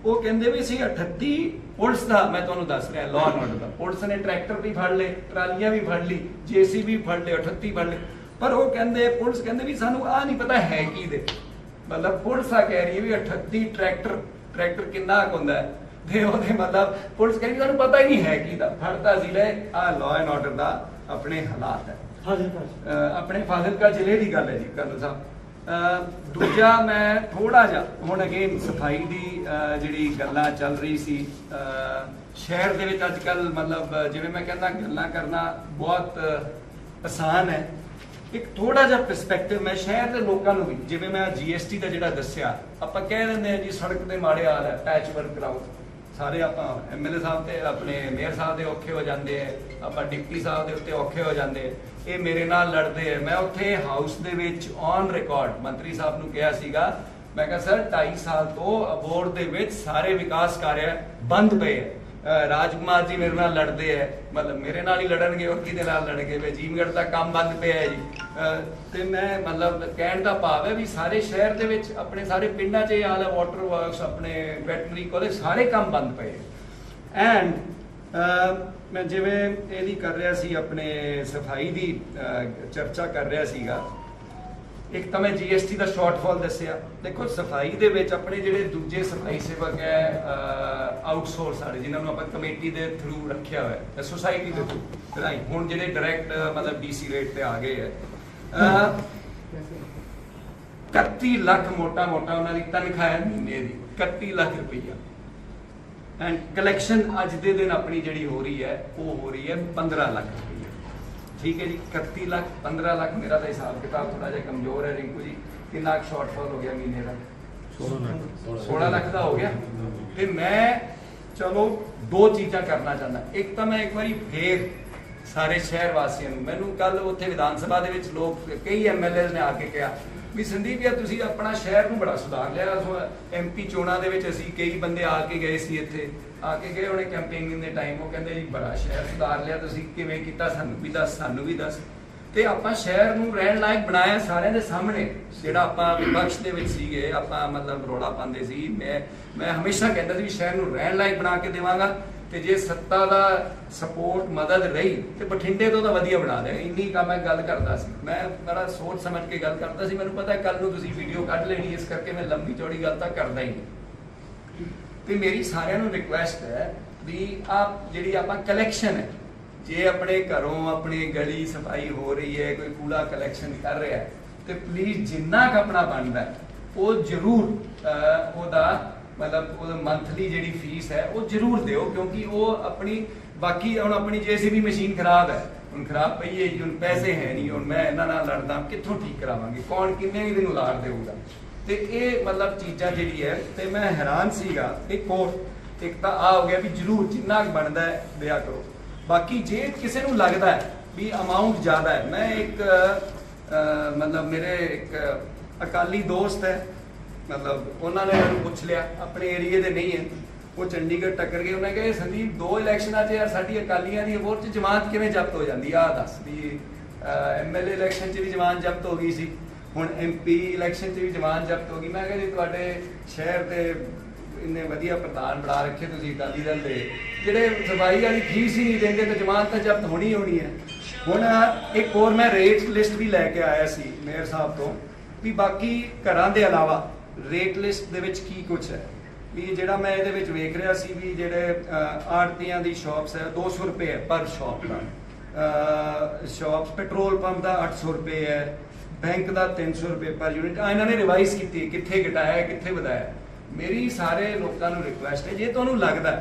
ਉਹ ਕਹਿੰਦੇ ਵੀ ਸੀ 38 ਪੁਲਿਸ ਦਾ ਮੈਂ ਤੁਹਾਨੂੰ ਦੱਸ ਰਿਹਾ ਲਾਅ ਐਂਡ ਆਰਡਰ ਦਾ ਪੁਲਿਸ ਨੇ ਟਰੈਕਟਰ ਵੀ ਫੜ ਲਏ ਟਰਾਲੀਆਂ ਵੀ ਫੜ ਲਈ ਜੀਸੀਬੀ ਫੜ ਲਏ 38 ਫੜ ਲਏ ਪਰ ਉਹ ਕਹਿੰਦੇ ਪੁਲਿਸ ਕਹਿੰਦੇ ਵੀ ਸਾਨੂੰ ਆ ਨਹੀਂ ਪਤਾ ਹੈ ਕੀ ਦੇ ਮਤਲਬ ਪੁਲਿਸ ਆ ਕਹਿ ਰਹੀ ਹੈ ਵੀ 38 ਟਰੈਕਟਰ ਟਰੈਕਟਰ ਕਿੰਨਾ ਕੁ ਹੁੰਦਾ ਹੈ ਤੇ ਉਹਦੇ ਮਤਲਬ ਪੁਲਿਸ ਕਹਿੰਦੀ ਸਾਨੂੰ ਪਤਾ ਹੀ ਨਹੀਂ ਹੈ ਕੀ ਦਾ ਫੜਦਾ ਜ਼ਿਲ੍ਹੇ ਆ ਲਾਅ ਐਂਡ ਆਰਡਰ ਦਾ ਆਪਣੇ ਹਾਲਾਤ ਹੈ ਆਪਣੇ ਫਾਜ਼ਿਲਕਾ ਜ਼ਿਲ੍ਹੇ ਦੀ ਗੱਲ ਹੈ ਜੀ, ਕਰਨਲ ਸਾਹਿਬ। ਦੂਜਾ ਮੈਂ ਥੋੜਾ ਜਿਹਾ, ਹੁਣ ਅਗੇਨ ਸਫ਼ਾਈ ਦੀ ਜਿਹੜੀ ਗੱਲਾਂ ਚੱਲ ਰਹੀ ਸੀ ਸ਼ਹਿਰ ਦੇ ਵਿੱਚ ਅੱਜ ਕੱਲ ਮਤਲਬ ਜਿਵੇਂ ਮੈਂ ਕਹਿੰਦਾ, ਗੱਲਾਂ ਕਰਨਾ ਬਹੁਤ ਆਸਾਨ ਹੈ। ਇੱਕ ਥੋੜਾ ਜਿਹਾ ਪਰਸਪੈਕਟਿਵ ਮੈਂ ਸ਼ਹਿਰ ਦੇ ਲੋਕਾਂ ਨੂੰ ਵੀ, ਜਿਵੇਂ ਮੈਂ ਜੀਐਸਟੀ ਦਾ ਜਿਹੜਾ ਦੱਸਿਆ, ਆਪਾਂ ਕਹਿ ਦਿੰਦੇ ਆ ਜੀ, ਸੜਕ ਦੇ ਮਾੜੇ ਹਾਲ ਹੈ ਪੈਚ ਵਰਕ ਕਰਾਓ ਸਾਰੇ ਆਪਾਂ ਐਮਐਲਏ ਸਾਹਿਬ ਤੇ ਆਪਣੇ ਮੇਅਰ ਸਾਹਿਬ ਦੇ ਔਖੇ ਹੋ ਜਾਂਦੇ ਆ, ਆਪਾਂ ਡਿਪਟੀ ਸਾਹਿਬ ਦੇ ਉੱਤੇ ਔਖੇ ਹੋ ਜਾਂਦੇ ਇਹ ਮੇਰੇ ਨਾਲ ਲੜਦੇ ਆ। ਮੈਂ ਉੱਥੇ ਹਾਊਸ ਦੇ ਵਿੱਚ ਔਨ ਰਿਕਾਰਡ ਮੰਤਰੀ ਸਾਹਿਬ ਨੂੰ ਕਿਹਾ ਸੀਗਾ, ਮੈਂ ਕਿਹਾ, ਸਰ 2.5 ਸਾਲ ਤੋਂ ਅਬੋਰਡ ਦੇ ਵਿੱਚ ਸਾਰੇ ਵਿਕਾਸ ਕਾਰਜ ਬੰਦ ਪਏ ਆ। ਰਾਜਕੁਮਾਰ ਜੀ ਮੇਰੇ ਨਾਲ ਲੜਦੇ ਆ ਮਤਲਬ ਮੇਰੇ ਨਾਲ ਹੀ ਲੜਨਗੇ ਔਰ ਕਿਹਦੇ ਨਾਲ ਲੜਨਗੇ? ਵੇ ਜੀਮਗੜ ਦਾ ਕੰਮ ਬੰਦ ਪਿਆ ਹੈ ਜੀ। ਅਹ ਤੇ ਮੈਂ ਮਤਲਬ ਕਹਿਣ ਦਾ ਭਾਵ ਹੈ ਵੀ ਸਾਰੇ ਸ਼ਹਿਰ ਦੇ ਵਿੱਚ ਆਪਣੇ ਸਾਰੇ ਪਿੰਡਾਂ 'ਚ ਇਹ ਹਾਲ ਹੈ ਵਾਟਰ ਵਰਕਸ ਆਪਣੇ ਵੈਟਨਰੀ ਕਾਲਜ ਸਾਰੇ ਕੰਮ ਬੰਦ ਪਏ ਐਂਡ ਮੈਂ ਜਿਵੇਂ ਇਹਦੀ ਕਰ ਰਿਹਾ ਸੀ, ਆਪਣੇ ਸਫ਼ਾਈ ਦੀ ਚਰਚਾ ਕਰ ਰਿਹਾ ਸੀਗਾ। ਇੱਕ ਤਾਂ ਮੈਂ ਜੀਐਸਟੀ ਦਾ ਸ਼ਾਰਟਫਾਲ ਦੱਸਿਆ ਦੇਖੋ ਸਫ਼ਾਈ ਦੇ ਵਿੱਚ ਆਪਣੇ ਜਿਹੜੇ ਦੂਜੇ ਸਫ਼ਾਈ ਸੇਵਕ ਹੈ ਆਊਟਸੋਰਸ ਵਾਲੇ ਜਿਨ੍ਹਾਂ ਨੂੰ ਆਪਾਂ ਕਮੇਟੀ ਦੇ ਥਰੂ ਰੱਖਿਆ ਹੋਇਆ ਹੈ ਸੋਸਾਇਟੀ ਦੇ ਥਰੂ ਰਾਈਟ ਹੁਣ ਜਿਹੜੇ ਡਾਇਰੈਕਟ ਮਤਲਬ ਡੀਸੀ ਰੇਟ ਤੇ ਆ ਗਏ ਹੈ ਅਹ, 31 ਲੱਖ ਮੋਟਾ ਮੋਟਾ ਉਹਨਾਂ ਦੀ ਤਨਖਾਹ ਹੈ ਮਹੀਨੇ ਦੀ 31 ਲੱਖ ਰੁਪਈਆ। ਐਂਡ ਕਲੈਕਸ਼ਨ ਅੱਜ ਦੇ ਦਿਨ ਆਪਣੀ ਜਿਹੜੀ ਹੋ ਰਹੀ ਹੈ ਉਹ ਹੋ ਰਹੀ ਹੈ 15 ਲੱਖ ਰੁਪਈਆ। ਠੀਕ ਹੈ ਜੀ 31 ਲੱਖ 15 ਲੱਖ ਮੇਰਾ ਤਾਂ ਹਿਸਾਬ ਕਿਤਾਬ ਥੋੜਾ ਜਿਹਾ ਕਮਜ਼ੋਰ ਹੈ ਰਿੰਕੂ ਜੀ ਕਿੰਨਾ ਸ਼ਾਰਟਫਾਲ ਹੋ ਗਿਆ ਮਹੀਨੇ ਦਾ। 16 ਲੱਖ ਦਾ ਹੋ ਗਿਆ। ਤੇ ਮੈਂ ਚਲੋ ਦੋ ਚੀਜ਼ਾਂ ਕਰਨਾ ਚਾਹੁੰਦਾ। ਇੱਕ ਤਾਂ ਮੈਂ ਇੱਕ ਵਾਰੀ ਫੇਰ ਸਾਰੇ ਸ਼ਹਿਰ ਵਾਸੀਆਂ ਨੂੰ ਮੈਨੂੰ ਕੱਲ ਉੱਥੇ ਵਿਧਾਨ ਸਭਾ ਦੇ ਵਿੱਚ ਲੋਕ ਕਈ ਐਮਐਲਏ ਨੇ ਆ ਕੇ ਕਿਹਾ ਵੀ ਸੰਦੀਪ ਯਾਰ ਤੁਸੀਂ ਆਪਣਾ ਸ਼ਹਿਰ ਨੂੰ ਬੜਾ ਸੁਧਾਰ ਲਿਆ। ਐਮਪੀ ਚੋਣਾਂ ਦੇ ਵਿੱਚ ਅਸੀਂ ਕਈ ਬੰਦੇ ਆ ਕੇ ਗਏ ਸੀ ਇੱਥੇ। ਆ ਕੇ ਗਏ ਉਹਨੇ ਕੈਂਪੇਨਿੰਗ ਦੇ ਟਾਈਮ ਉਹ ਕਹਿੰਦੇ ਜੀ ਬੜਾ ਸ਼ਹਿਰ ਸੁਧਾਰ ਲਿਆ ਤੁਸੀਂ, ਕਿਵੇਂ ਕੀਤਾ ਸਾਨੂੰ ਵੀ ਦੱਸ, ਸਾਨੂੰ ਵੀ ਦੱਸ। ਤੇ ਆਪਾਂ ਸ਼ਹਿਰ ਨੂੰ ਰਹਿਣ ਲਾਇਕ ਬਣਾਇਆ ਸਾਰਿਆਂ ਦੇ ਸਾਹਮਣੇ। ਜਿਹੜਾ ਆਪਾਂ ਵਿਪਕਸ਼ ਦੇ ਵਿੱਚ ਸੀਗੇ, ਆਪਾਂ ਮਤਲਬ ਰੋਲਾ ਪਾਉਂਦੇ ਸੀ, ਮੈਂ ਮੈਂ ਹਮੇਸ਼ਾ ਕਹਿੰਦਾ ਸੀ ਵੀ ਸ਼ਹਿਰ ਨੂੰ ਰਹਿਣ ਲਾਇਕ ਬਣਾ ਕੇ ਦੇਵਾਂਗਾ, ਤੇ ਜੇ ਸੱਤਾ ਦਾ ਸਪੋਰਟ ਮਦਦ ਰਹੀ, ਤੇ ਬਠਿੰਡੇ ਤੋਂ ਤਾਂ ਵਧੀਆ ਬਣਾ ਦੇ। ਇੰਨੀ ਕੰਮ ਮੈਂ ਗੱਲ ਕਰਦਾ ਸੀ। ਮੈਂ ਬੜਾ ਸੋਚ ਸਮਝ ਕੇ ਗੱਲ ਕਰਦਾ ਸੀ। ਮੈਨੂੰ ਪਤਾ ਕੱਲ ਨੂੰ ਤੁਸੀਂ ਵੀਡੀਓ ਕੱਢ ਲੈਣੀ, ਇਸ ਕਰਕੇ ਮੈਂ ਲੰਬੀ ਚੌੜੀ ਗੱਲ ਤਾਂ ਕਰਦਾ ਹੀ ਨਹੀਂ। ਤੇ ਮੇਰੀ ਸਾਰਿਆਂ ਨੂੰ ਰਿਕੁਐਸਟ ਹੈ ਵੀ ਆਪ ਜਿਹੜੀ ਆਪਾਂ ਕਲੈਕਸ਼ਨ ਹੈ ਜੇ ਆਪਣੇ ਘਰੋਂ ਆਪਣੀ ਗਲੀ ਸਫ਼ਾਈ ਹੋ ਰਹੀ ਹੈ ਕੋਈ ਕੂੜਾ ਕਲੈਕਸ਼ਨ ਕਰ ਰਿਹਾ ਹੈ ਤੇ ਪਲੀਜ਼ ਜਿੰਨਾ ਕੁ ਆਪਣਾ ਬਣਦਾ ਉਹ ਜ਼ਰੂਰ ਉਹਦਾ ਮਤਲਬ ਉਹਦਾ ਮੰਥਲੀ ਜਿਹੜੀ ਫੀਸ ਹੈ ਉਹ ਜ਼ਰੂਰ ਦਿਓ ਕਿਉਂਕਿ ਉਹ ਆਪਣੀ ਬਾਕੀ ਹੁਣ ਆਪਣੀ ਜੀਸੀਬੀ ਮਸ਼ੀਨ ਖਰਾਬ ਹੈ ਹੁਣ ਖਰਾਬ ਪਈ ਹੈ ਜੀ, ਹੁਣ ਪੈਸੇ ਹੈ ਨਹੀਂ ਹੁਣ ਮੈਂ ਇਹਨਾਂ ਨਾਲ ਲੜਦਾ ਕਿੱਥੋਂ ਠੀਕ ਕਰਾਵਾਂਗੇ ਕੌਣ ਕਿੰਨੇ ਕੁ ਦਿਨ ਉਲਾਰ ਦੇਊਗਾ? ਤੇ ਇਹ ਮਤਲਬ ਚੀਜ਼ਾਂ ਜਿਹੜੀ ਹੈ, ਤੇ ਮੈਂ ਹੈਰਾਨ ਸੀਗਾ ਇੱਕ ਹੋਰ ਇੱਕ ਤਾਂ ਆ ਹੋ ਗਿਆ ਵੀ ਜ਼ਰੂਰ ਜਿੰਨਾ ਕੁ ਬਣਦਾ ਹੈ, ਦਿਆ ਕਰੋ। ਬਾਕੀ ਜੇ ਕਿਸੇ ਨੂੰ ਲੱਗਦਾ ਹੈ ਵੀ ਅਮਾਉਂਟ ਜ਼ਿਆਦਾ ਹੈ, ਮੈਂ ਇੱਕ ਮਤਲਬ ਮੇਰੇ ਇੱਕ ਅਕਾਲੀ ਦੋਸਤ ਹੈ, ਮਤਲਬ ਉਹਨਾਂ ਨੇ ਮੈਨੂੰ ਪੁੱਛ ਲਿਆ, ਆਪਣੇ ਏਰੀਏ ਦੇ ਨਹੀਂ ਹੈ, ਉਹ ਚੰਡੀਗੜ੍ਹ ਟੱਕਰ ਗਏ, ਉਹਨੇ ਕਿਹਾ, ਸੰਦੀਪ, ਦੋ ਇਲੈਕਸ਼ਨਾਂ 'ਚ ਯਾਰ ਸਾਡੀ ਅਕਾਲੀਆਂ ਦੀ ਵੋਟ 'ਚ ਜਮਾਤ ਕਿਵੇਂ ਜ਼ਬਤ ਹੋ ਜਾਂਦੀ? ਆ ਆਹ ਦੱਸ ਵੀ ਐਮਐਲਏ ਇਲੈਕਸ਼ਨ 'ਚ ਵੀ ਜਮਾਤ ਜ਼ਬਤ ਹੋ ਗਈ ਸੀ। ਹੁਣ ਐਮਪੀ ਇਲੈਕਸ਼ਨ 'ਚ ਵੀ ਜਮਾਨ ਜ਼ਬਤ ਹੋ ਗਈ। ਮੈਂ ਕਿਹਾ ਜੀ ਤੁਹਾਡੇ ਸ਼ਹਿਰ ਦੇ ਇੰਨੇ ਵਧੀਆ ਪ੍ਰਧਾਨ ਬਣਾ ਰੱਖੇ ਤੁਸੀਂ ਅਕਾਲੀ ਦਲ ਦੇ, ਜਿਹੜੇ ਸਫ਼ਾਈ ਵਾਲੀ ਫੀਸ ਹੀ ਨਹੀਂ ਦਿੰਦੇ ਤੇ ਜਮਾਨ ਤਾਂ ਜ਼ਬਤ ਹੋਣੀ ਹੋਣੀ ਹੈ। ਹੁਣ ਇੱਕ ਹੋਰ ਮੈਂ ਰੇਟ ਲਿਸਟ ਵੀ ਲੈ ਕੇ ਆਇਆ ਸੀ ਮੇਅਰ ਸਾਹਿਬ ਤੋਂ ਵੀ ਬਾਕੀ ਘਰਾਂ ਦੇ ਇਲਾਵਾ ਰੇਟ ਲਿਸਟ ਦੇ ਵਿੱਚ ਕੀ ਕੁਝ ਹੈ? ਵੀ ਜਿਹੜਾ ਮੈਂ ਇਹਦੇ ਵਿੱਚ ਵੇਖ ਰਿਹਾ ਸੀ ਵੀ ਜਿਹੜੇ ਆੜਤੀਆਂ ਦੀ ਸ਼ਾਪਸ ਹੈ 200 ਰੁਪਏ ਹੈ ਪਰ ਸ਼ਾਪ ਦਾ। ਸ਼ਾਪਸ ਪੈਟਰੋਲ ਪੰਪ ਦਾ 800 ਰੁਪਏ ਹੈ ਬੈਂਕ ਦਾ 300 ਰੁਪਏ ਪਰ ਯੂਨਿਟ। ਆ ਇਹਨਾਂ ਨੇ ਰਿਵਾਈਜ਼ ਕੀਤੀ, ਕਿੱਥੇ ਘਟਾਇਆ, ਕਿੱਥੇ ਵਧਾਇਆ। ਮੇਰੀ ਸਾਰੇ ਲੋਕਾਂ ਨੂੰ ਰਿਕੁਐਸਟ ਹੈ, ਜੇ ਤੁਹਾਨੂੰ ਲੱਗਦਾ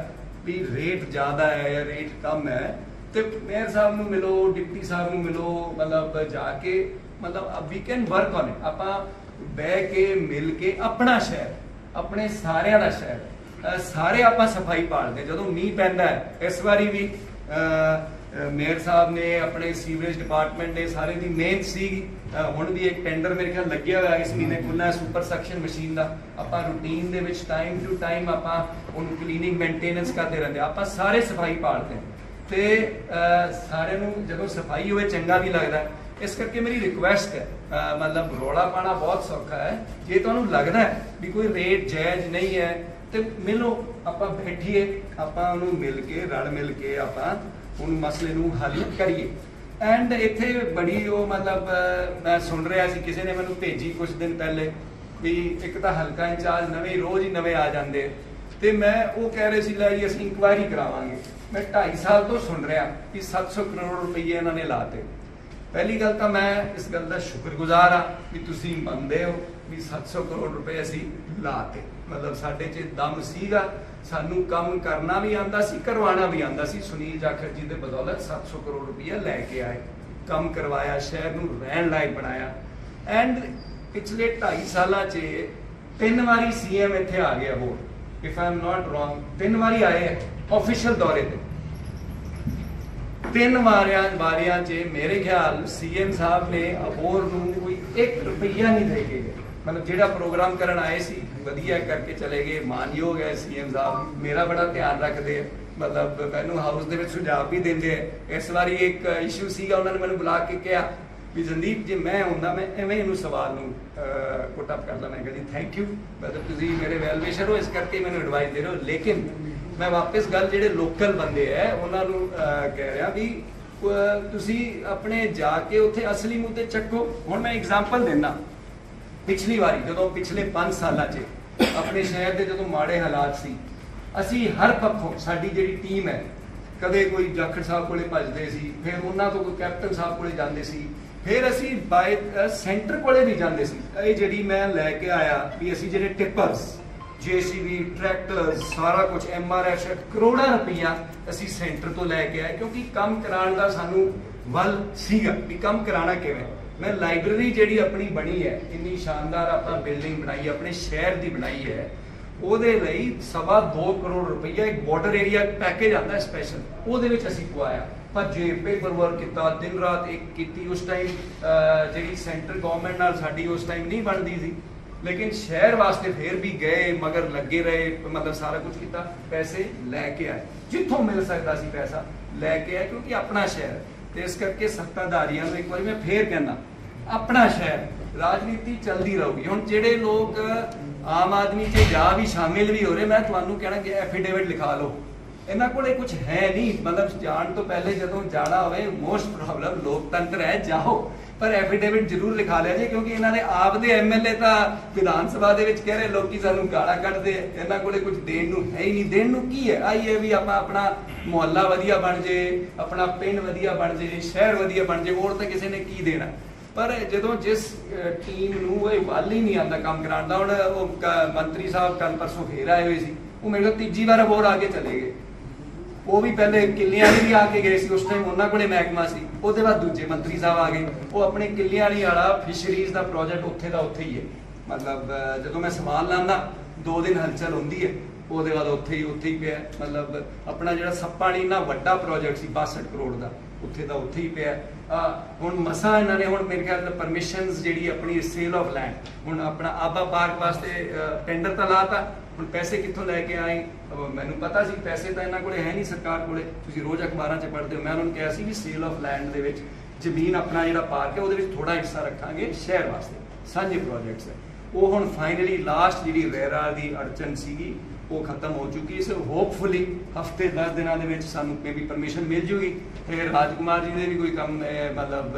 ਵੀ ਰੇਟ ਜ਼ਿਆਦਾ ਹੈ ਜਾਂ ਰੇਟ ਕਮ ਹੈ, ਤੇ ਮੇਅਰ ਸਾਹਿਬ ਨੂੰ ਮਿਲੋ, ਡਿਪਟੀ ਸਾਹਿਬ ਨੂੰ ਮਿਲੋ, ਮਤਲਬ ਜਾ ਕੇ, ਮਤਲਬ we can work on it ਆਪਾਂ ਬਹਿ ਕੇ, ਮਿਲ ਕੇ ਆਪਣਾ ਸ਼ਹਿਰ, ਆਪਣੇ ਸਾਰਿਆਂ ਦਾ ਸ਼ਹਿਰ ਸਾਰੇ ਆਪਾਂ ਸਫ਼ਾਈ ਪਾਲਦੇ ਜਦੋਂ ਮੀਂਹ ਪੈਂਦਾ ਇਸ ਵਾਰੀ ਵੀ ਮੇਅਰ ਸਾਹਿਬ ਨੇ ਆਪਣੇ ਸੀਵਰੇਜ ਡਿਪਾਰਟਮੈਂਟ ਨੇ ਸਾਰੇ ਦੀ ਮਿਹਨਤ ਸੀ ਹੁਣ ਵੀ ਇੱਕ ਟੈਂਡਰ ਮੇਰੇ ਖਿਆਲ ਲੱਗਿਆ ਹੋਇਆ ਇਸ ਮਹੀਨੇ ਖੁੱਲ੍ਹਾ ਸੁਪਰ ਸਕਸ਼ਨ ਮਸ਼ੀਨ ਦਾ। ਆਪਾਂ ਰੂਟੀਨ ਦੇ ਵਿੱਚ ਟਾਈਮ ਟੂ ਟਾਈਮ ਆਪਾਂ ਉਹਨੂੰ ਕਲੀਨਿੰਗ ਮੇਨਟੇਨੈਂਸ ਕਰਦੇ ਰਹਿੰਦੇ ਹਾਂ। ਆਪਾਂ ਸਾਰੇ ਸਫ਼ਾਈ ਪਾਲਦੇ ਹਾਂ। ਤੇ ਸਾਰਿਆਂ ਨੂੰ ਜਦੋਂ ਸਫ਼ਾਈ ਹੋਵੇ ਚੰਗਾ ਵੀ ਲੱਗਦਾ ਇਸ ਕਰਕੇ ਮੇਰੀ ਰਿਕੁਐਸਟ ਹੈ ਮਤਲਬ ਰੋਲਾ ਪਾਣਾ ਬਹੁਤ ਸੌਖਾ ਹੈ। ਜੇ ਤੁਹਾਨੂੰ ਲੱਗਦਾ ਹੈ ਵੀ ਕੋਈ ਰੇਟ ਜਾਇਜ਼ ਨਹੀਂ ਹੈ, ਤੇ ਮਿਲੋ, ਆਪਾਂ ਬੈਠੀਏ, ਆਪਾਂ ਉਹਨੂੰ ਮਿਲ ਕੇ, ਰਲ ਮਿਲ ਕੇ ਆਪਾਂ ਹੁਣ ਮਸਲੇ ਨੂੰ ਹੱਲ ਕਰੀਏ। ਐਂਡ ਇੱਥੇ ਬੜੀ ਉਹ ਮਤਲਬ ਮੈਂ ਸੁਣ ਰਿਹਾ ਸੀ, ਕਿਸੇ ਨੇ ਮੈਨੂੰ ਭੇਜੀ ਕੁਝ ਦਿਨ ਪਹਿਲੇ ਵੀ ਇੱਕ ਤਾਂ ਹਲਕਾ ਇੰਚਾਰਜ ਨਵੇਂ, ਰੋਜ਼ ਹੀ ਨਵੇਂ ਆ ਜਾਂਦੇ ਆ। ਤੇ ਮੈਂ ਉਹ ਕਹਿ ਰਹੇ ਸੀ, ਲੈ ਜੀ, ਅਸੀਂ ਇਨਕੁਆਇਰੀ ਕਰਾਵਾਂਗੇ। ਮੈਂ 2.5 ਸਾਲ ਤੋਂ ਸੁਣ ਰਿਹਾ ਕਿ 700 ਕਰੋੜ ਰੁਪਏ ਇਹਨਾਂ ਨੇ ਲਾਤੇ। ਪਹਿਲੀ ਗੱਲ ਤਾਂ ਮੈਂ ਇਸ ਗੱਲ ਦਾ ਸ਼ੁਕਰਗੁਜ਼ਾਰ ਆ ਵੀ ਤੁਸੀਂ ਮੰਨਦੇ ਹੋ ਵੀ 700 ਕਰੋੜ ਰੁਪਏ ਅਸੀਂ ਲਾਤੇ। ਮਤਲਬ ਸਾਡੇ 'ਚ ਦਮ ਸੀਗਾ ਸਾਨੂੰ ਕੰਮ ਕਰਨਾ ਵੀ ਆਂਦਾ ਸੀ, ਕਰਵਾਉਣਾ ਵੀ ਆਂਦਾ ਸੀ। ਸੁਨੀਲ ਜਾਖੜ ਜੀ ਦੇ ਬਦੌਲਤ 700 ਕਰੋੜ ਰੁਪਇਆ ਲੈ ਕੇ ਆਏ। ਕੰਮ ਕਰਵਾਇਆ, ਸ਼ਹਿਰ ਨੂੰ ਰਹਿਣ ਲਾਇਕ ਬਣਾਇਆ। ਐਂਡ ਪਿਛਲੇ 2.5 ਸਾਲਾਂ 'ਚ ਤਿੰਨ ਵਾਰੀ ਸੀਐਮ ਇੱਥੇ ਆ ਗਿਆ ਹੋਰ। ਇਫ ਆਈ ਨਾਟ ਰੋਂਗ ਤਿੰਨ ਵਾਰੀ ਆਏ ਆਫੀਸ਼ੀਅਲ ਦੌਰੇ ਤੇ। ਤਿੰਨ ਵਾਰਿਆਂ ਵਾਰਿਆਂ 'ਚ ਮੇਰੇ ਖਿਆਲ ਸੀਐਮ ਸਾਹਿਬ ਨੇ ਅਬੋਰ ਨੂੰ ਕੋਈ 1 ਰੁਪਈਆ ਨਹੀਂ ਦੇ ਕੇ ਗਏ। ਮਤਲਬ ਜਿਹੜਾ ਪ੍ਰੋਗਰਾਮ ਕਰਨ ਆਏ ਸੀ, ਵਧੀਆ ਕਰਕੇ ਚਲੇ ਗਏ, ਮਾਨਯੋਗ ਹੈ ਸੀਐਮ ਸਾਹਿਬ, ਮੇਰਾ ਬੜਾ ਧਿਆਨ ਰੱਖਦੇ ਆ। ਮਤਲਬ ਮੈਨੂੰ ਹਾਊਸ ਦੇ ਵਿੱਚ ਸੁਝਾਅ ਵੀ ਦਿੰਦੇ ਆ। ਇਸ ਵਾਰੀ ਇੱਕ ਇਸ਼ੂ ਸੀਗਾ, ਉਹਨਾਂ ਨੇ ਮੈਨੂੰ ਬੁਲਾ ਕੇ ਕਿਹਾ ਵੀ ਸੰਦੀਪ ਜੇ ਮੈਂ ਹੁੰਦਾ ਮੈਂ ਐਵੇਂ ਇਹਨੂੰ ਸਵਾਲ ਨੂੰ ਪੁੱਟ ਅਪ ਕਰਦਾ। ਮੈਂ ਕਹਿੰਦੀ ਥੈਂਕ ਯੂ ਮਤਲਬ ਤੁਸੀਂ ਮੇਰੇ ਵੈਲ ਵਿਸ਼ਰ ਹੋ, ਇਸ ਕਰਕੇ ਮੈਨੂੰ ਐਡਵਾਈਸ ਦੇ ਰਹੇ ਹੋ। ਲੇਕਿਨ ਮੈਂ ਵਾਪਸ ਗੱਲ ਜਿਹੜੇ ਲੋਕਲ ਬੰਦੇ ਐ ਉਹਨਾਂ ਨੂੰ ਕਹਿ ਰਿਹਾ ਵੀ ਤੁਸੀਂ ਆਪਣੇ ਜਾ ਕੇ ਉੱਥੇ ਅਸਲੀ ਮੁੱਦੇ ਚੱਕੋ। ਹੁਣ ਮੈਂ ਐਗਜ਼ਾਮਪਲ ਦਿੰਦਾ। ਪਿਛਲੀ ਵਾਰੀ, ਜਦੋਂ ਪਿਛਲੇ 5 ਸਾਲਾਂ 'ਚ ਆਪਣੇ ਸ਼ਹਿਰ ਦੇ ਜਦੋਂ ਮਾੜੇ ਹਾਲਾਤ ਸੀ, ਅਸੀਂ ਹਰ ਪੱਖੋਂ ਸਾਡੀ ਜਿਹੜੀ ਟੀਮ ਹੈ, ਕਦੇ ਕੋਈ ਜਾਖੜ ਸਾਹਿਬ ਕੋਲੇ ਭੱਜਦੇ ਸੀ, ਫਿਰ ਉਹਨਾਂ ਤੋਂ ਕੋਈ ਕੈਪਟਨ ਸਾਹਿਬ ਕੋਲੇ ਜਾਂਦੇ ਸੀ, ਫਿਰ ਅਸੀਂ ਬਾਈ ਸੈਂਟਰ ਕੋਲੇ ਵੀ ਜਾਂਦੇ ਸੀ। ਇਹ ਜਿਹੜੀ ਮੈਂ ਲੈ ਕੇ ਆਇਆ ਵੀ ਅਸੀਂ ਜਿਹੜੇ ਟਿੱਪਰਸ ਜੀਸੀਬੀ ਟਰੈਕਟਰ ਸਾਰਾ ਕੁਝ ਐਮਆਰਐਫ ਕਰੋੜਾਂ ਰੁਪਈਆ ਅਸੀਂ ਸੈਂਟਰ ਤੋਂ ਲੈ ਕੇ ਆਏ, ਕਿਉਂਕਿ ਕੰਮ ਕਰਾਉਣ ਦਾ ਸਾਨੂੰ ਵੱਲ ਸੀਗਾ ਵੀ ਕੰਮ ਕਰਾਉਣਾ ਕਿਵੇਂ। ਮੈਂ ਲਾਇਬ੍ਰੇਰੀ ਜਿਹੜੀ ਆਪਣੀ ਬਣੀ ਹੈ ਇੰਨੀ ਸ਼ਾਨਦਾਰ ਆਪਾਂ ਬਿਲਡਿੰਗ ਬਣਾਈ ਹੈ, ਆਪਣੇ ਸ਼ਹਿਰ ਦੀ ਬਣਾਈ ਹੈ ਉਹਦੇ ਲਈ ਸਵਾ 2 ਕਰੋੜ ਰੁਪਈਆ ਇੱਕ ਬਾਰਡਰ ਏਰੀਆ ਪੈਕੇਜ ਆਉਂਦਾ ਸਪੈਸ਼ਲ ਉਹਦੇ ਵਿੱਚ ਅਸੀਂ ਪਵਾਇਆ। ਪਰ ਜੇ ਪੇਪਰ ਵਰਕ ਕੀਤਾ ਦਿਨ ਰਾਤ ਇੱਕ ਕੀਤੀ ਉਸ ਟਾਈਮ ਜਿਹੜੀ ਸੈਂਟਰ ਗਵਰਨਮੈਂਟ ਨਾਲ ਸਾਡੀ ਉਸ ਟਾਈਮ ਨਹੀਂ ਬਣਦੀ ਸੀ। ਲੇਕਿਨ ਸ਼ਹਿਰ ਵਾਸਤੇ ਫੇਰ ਵੀ ਗਏ ਮਗਰ ਲੱਗੇ ਰਹੇ ਮਤਲਬ ਸਾਰਾ ਕੁਝ ਕੀਤਾ ਪੈਸੇ ਲੈ ਕੇ ਆਏ। ਜਿੱਥੋਂ ਮਿਲ ਸਕਦਾ ਸੀ ਪੈਸਾ ਲੈ ਕੇ ਆਏ ਕਿਉਂਕਿ ਆਪਣਾ ਸ਼ਹਿਰ ਹੈ। ਤੇ ਇਸ ਕਰਕੇ ਸੱਤਾਧਾਰੀਆਂ ਨੂੰ ਇੱਕ ਵਾਰੀ ਮੈਂ ਫੇਰ ਕਹਿੰਦਾ ਆਪਣਾ ਸ਼ਹਿਰ। ਰਾਜਨੀਤੀ ਚੱਲਦੀ ਰਹੂਗੀ। ਹੁਣ ਜਿਹੜੇ ਲੋਕ ਆਮ ਆਦਮੀ 'ਚ ਜਾ ਵੀ ਸ਼ਾਮਿਲ ਵੀ ਹੋ ਰਹੇ, ਮੈਂ ਤੁਹਾਨੂੰ ਕਹਿਣਾ ਕਿ ਐਫੀਡੇਵਿਟ ਲਿਖਾ ਲਓ। ਇਹਨਾਂ ਕੋਲੇ ਕੁਝ ਹੈ ਨਹੀਂ। ਮਤਲਬ ਜਾਣ ਤੋਂ ਪਹਿਲੇ ਜਦੋਂ ਜਾਣਾ ਹੋਵੇ ਮੋਸਟ ਪ੍ਰੋਬਲਮ ਲੋਕਤੰਤਰ ਹੈ, ਜਾਓ। ਪਰ ਐਫੀਡੇਵਿਟ ਜ਼ਰੂਰ ਲਿਖਾ ਲਿਆ ਜੇ, ਕਿਉਂਕਿ ਇਹਨਾਂ ਦੇ ਆਪ ਦੇ ਐਮਐਲਏ ਤਾਂ ਵਿਧਾਨ ਸਭਾ ਦੇ ਵਿੱਚ ਕਹਿ ਰਹੇ, ਲੋਕੀ ਸਾਨੂੰ ਗਾਲਾਂ ਕੱਢਦੇ ਇਹਨਾਂ ਕੋਲੇ ਕੁਝ ਦੇਣ ਨੂੰ ਹੈ ਹੀ ਨਹੀਂ। ਦੇਣ ਨੂੰ ਕੀ ਹੈ? ਆਈ ਹੈ ਵੀ ਆਪਾਂ ਆਪਣਾ ਮੁਹੱਲਾ ਵਧੀਆ ਬਣ ਜੇ, ਆਪਣਾ ਪਿੰਡ ਵਧੀਆ ਬਣ ਜੇ, ਸ਼ਹਿਰ ਵਧੀਆ ਬਣ ਜੇ, ਹੋਰ ਤਾਂ ਕਿਸੇ ਨੇ ਕੀ ਦੇਣਾ? ਪਰ ਜਦੋਂ ਜਿਸ ਟੀਮ ਨੂੰ ਇਹ ਵੱਲ ਹੀ ਨਹੀਂ ਆਉਂਦਾ ਕੰਮ ਕਰਾਉਣ ਦਾ, ਹੁਣ ਉਹ ਮੰਤਰੀ ਸਾਹਿਬ ਕੱਲ ਪਰਸੋਂ ਫੇਰ ਆਏ ਹੋਏ ਸੀ, ਉਹ ਮੇਰੇ ਕੋਲ ਤੀਜੀ ਵਾਰ ਹੋਰ ਆ ਕੇ ਚਲੇ ਗਏ। ਉਹ ਵੀ ਪਹਿਲੇ ਕਿੱਲਿਆਂ ਵਾਲੀ ਵੀ ਆ ਕੇ ਗਏ ਸੀ, ਉਸ ਟਾਈਮ ਉਹਨਾਂ ਕੋਲੇ ਮਹਿਕਮਾ ਸੀ, ਉਹਦੇ ਬਾਅਦ ਦੂਜੇ ਮੰਤਰੀ ਸਾਹਿਬ ਆ ਗਏ, ਉਹ ਆਪਣੇ ਕਿੱਲਿਆਂ ਵਾਲੀ ਵਾਲਾ ਫਿਸ਼ਰੀਜ਼ ਦਾ ਪ੍ਰੋਜੈਕਟ ਉੱਥੇ ਦਾ ਉੱਥੇ ਹੀ ਹੈ। ਮਤਲਬ ਜਦੋਂ ਮੈਂ ਸਮਾਨ ਲਾਂਦਾ ਦੋ ਦਿਨ ਹਲਚਲ ਹੁੰਦੀ ਹੈ, ਉਹਦੇ ਬਾਅਦ ਉੱਥੇ ਹੀ ਉੱਥੇ ਹੀ ਪਿਆ ਮਤਲਬ, ਆਪਣਾ ਜਿਹੜਾ ਸੱਪਾਂ ਵਾਲੀ ਨਾ ਵੱਡਾ ਪ੍ਰੋਜੈਕਟ ਸੀ 62 ਕਰੋੜ ਦਾ, ਉੱਥੇ ਦਾ ਉੱਥੇ ਹੀ ਪਿਆ ਹੁਣ ਮਸਾ ਇਹਨਾਂ ਨੇ ਹੁਣ ਮੇਰੇ ਖਿਆਲ ਨਾਲ ਪਰਮਿਸ਼ਨਸ ਜਿਹੜੀ ਆਪਣੀ ਸੇਲ ਆਫ ਲੈਂਡ ਹੁਣ ਆਪਣਾ ਆਬਾ ਪਾਰਕ ਵਾਸਤੇ ਟੈਂਡਰ ਤਾਂ ਲਾਤਾ, ਹੁਣ ਪੈਸੇ ਕਿੱਥੋਂ ਲੈ ਕੇ ਆਏ? ਮੈਨੂੰ ਪਤਾ ਸੀ, ਪੈਸੇ ਤਾਂ ਇਹਨਾਂ ਕੋਲੇ ਹੈ ਨਹੀਂ ਸਰਕਾਰ ਕੋਲੇ। ਤੁਸੀਂ ਰੋਜ਼ ਅਖਬਾਰਾਂ 'ਚ ਪੜ੍ਹਦੇ ਹੋ, ਮੈਂ ਉਹਨਾਂ ਨੂੰ ਕਿਹਾ ਸੀ ਵੀ ਸੇਲ ਆਫ ਲੈਂਡ ਦੇ ਵਿੱਚ ਜ਼ਮੀਨ ਆਪਣਾ ਜਿਹੜਾ ਪਾਰਕ ਹੈ, ਉਹਦੇ ਵਿੱਚ ਥੋੜਾ ਹਿੱਸਾ ਰੱਖਾਂਗੇ ਸ਼ਹਿਰ ਵਾਸਤੇ, ਸਾਂਝੇ ਪ੍ਰੋਜੈਕਟਸ ਹੈ। ਉਹ ਹੁਣ ਫਾਈਨਲੀ ਲਾਸਟ ਜਿਹੜੀ ਰੇਰਾ ਦੀ ਅੜਚਨ ਸੀਗੀ ਉਹ ਖਤਮ ਹੋ ਚੁੱਕੀ ਹੈ। ਹੋਪਫੁਲੀ ਹਫ਼ਤੇ 10 ਦਿਨਾਂ ਦੇ ਵਿੱਚ ਸਾਨੂੰ ਮੇਬੀ ਪਰਮਿਸ਼ਨ ਮਿਲ ਜੂਗੀ। ਫਿਰ ਰਾਜਕੁਮਾਰ ਜੀ ਦੇ ਵੀ ਕੋਈ ਕੰਮ ਮਤਲਬ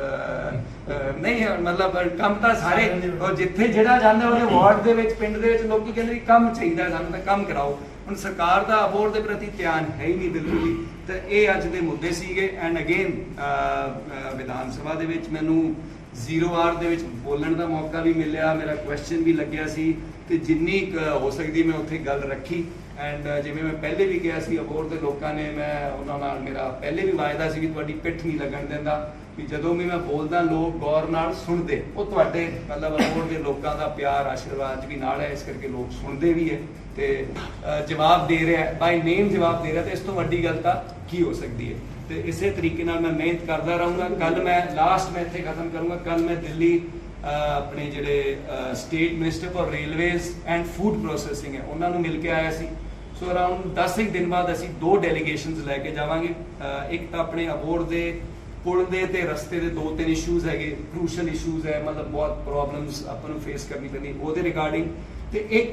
ਨਹੀਂ ਹੈ, ਮਤਲਬ ਕੰਮ ਤਾਂ ਸਾਰੇ ਉਹ ਜਿੱਥੇ ਜਿਹੜਾ ਜਾਂਦਾ ਉਹਦੇ ਵਾਰਡ ਦੇ ਵਿੱਚ ਪਿੰਡ ਦੇ ਵਿੱਚ ਲੋਕੀ ਕਹਿੰਦੇ ਵੀ ਕੰਮ ਚਾਹੀਦਾ ਸਾਨੂੰ ਤਾਂ ਕੰਮ ਕਰਾਓ। ਹੁਣ ਸਰਕਾਰ ਦਾ ਅਬੋਰ ਦੇ ਪ੍ਰਤੀ ਧਿਆਨ ਹੈ ਹੀ ਨਹੀਂ ਬਿਲਕੁਲ ਵੀ। ਤਾਂ ਇਹ ਅੱਜ ਦੇ ਮੁੱਦੇ ਸੀਗੇ। ਐਂਡ ਅਗੇਨ ਵਿਧਾਨ ਸਭਾ ਦੇ ਵਿੱਚ ਮੈਨੂੰ ਜ਼ੀਰੋ ਆਰ ਦੇ ਵਿੱਚ ਬੋਲਣ ਦਾ ਮੌਕਾ ਵੀ ਮਿਲਿਆ। ਮੇਰਾ ਕੁਐਸਚਨ ਵੀ ਲੱਗਿਆ ਸੀ। ਤੇ ਜਿੰਨੀ ਕੁ ਹੋ ਸਕਦੀ ਮੈਂ ਉੱਥੇ ਗੱਲ ਰੱਖੀ। ਐਂਡ ਜਿਵੇਂ ਮੈਂ ਪਹਿਲੇ ਵੀ ਕਿਹਾ ਸੀ ਅਬੋਰ ਦੇ ਲੋਕਾਂ ਨੇ ਮੈਂ ਉਹਨਾਂ ਨਾਲ ਮੇਰਾ ਪਹਿਲੇ ਵੀ ਵਾਅਦਾ ਸੀ ਕਿ ਤੁਹਾਡੀ ਪਿੱਠ ਨਹੀਂ ਲੱਗਣ ਦਿੰਦਾ। ਵੀ ਜਦੋਂ ਵੀ ਮੈਂ ਬੋਲਦਾ, ਲੋਕ ਗੌਰ ਨਾਲ ਸੁਣਦੇ। ਉਹ ਤੁਹਾਡੇ ਮਤਲਬ ਅਬੋਰ ਦੇ ਲੋਕਾਂ ਦਾ ਪਿਆਰ, ਆਸ਼ੀਰਵਾਦ ਵੀ ਨਾਲ ਹੈ, ਇਸ ਕਰਕੇ ਲੋਕ ਸੁਣਦੇ ਵੀ ਹੈ। ਤੇ ਜਵਾਬ ਦੇ ਰਿਹਾ ਬਾਈ ਨੇਮ ਜਵਾਬ ਦੇ ਰਿਹਾ, ਤੇ ਇਸ ਤੋਂ ਵੱਡੀ ਗੱਲ ਤਾਂ ਕੀ ਹੋ ਸਕਦੀ ਹੈ? ਤੇ ਇਸੇ ਤਰੀਕੇ ਨਾਲ ਮੈਂ ਮਿਹਨਤ ਕਰਦਾ ਰਹੂੰਗਾ। ਕੱਲ ਮੈਂ ਲਾਸਟ ਮੈਂ ਇੱਥੇ ਖਤਮ ਕਰੂੰਗਾ। ਕੱਲ ਮੈਂ ਦਿੱਲੀ ਆਪਣੇ ਜਿਹੜੇ state minister for railways and food processing ਹੈ, ਉਹਨਾਂ ਨੂੰ ਮਿਲ ਕੇ ਆਇਆ ਸੀ। ਸੋ ਅਰਾਊਂਡ 10 ਇੱਕ ਦਿਨ ਬਾਅਦ ਅਸੀਂ ਦੋ ਡੈਲੀਗੇਸ਼ਨਸ ਲੈ ਕੇ ਜਾਵਾਂਗੇ। ਇੱਕ ਤਾਂ ਆਪਣੇ ਅਬੋਰ ਦੇ, ਪੁਲ ਦੇ ਤੇ ਰਸਤੇ ਦੇ ਦੋ ਤਿੰਨ ਇਸ਼ੂਜ਼ ਹੈਗੇ ਕ੍ਰੂਸ਼ਲ ਇਸ਼ੂਜ਼ ਹੈ, ਮਤਲਬ ਬਹੁਤ ਪ੍ਰੋਬਲਮਸ ਆਪਾਂ ਨੂੰ ਫੇਸ ਕਰਨੀ ਪੈਂਦੀ ਉਹਦੇ ਰਿਗਾਰਡਿੰਗ ਤੇ ਇੱਕ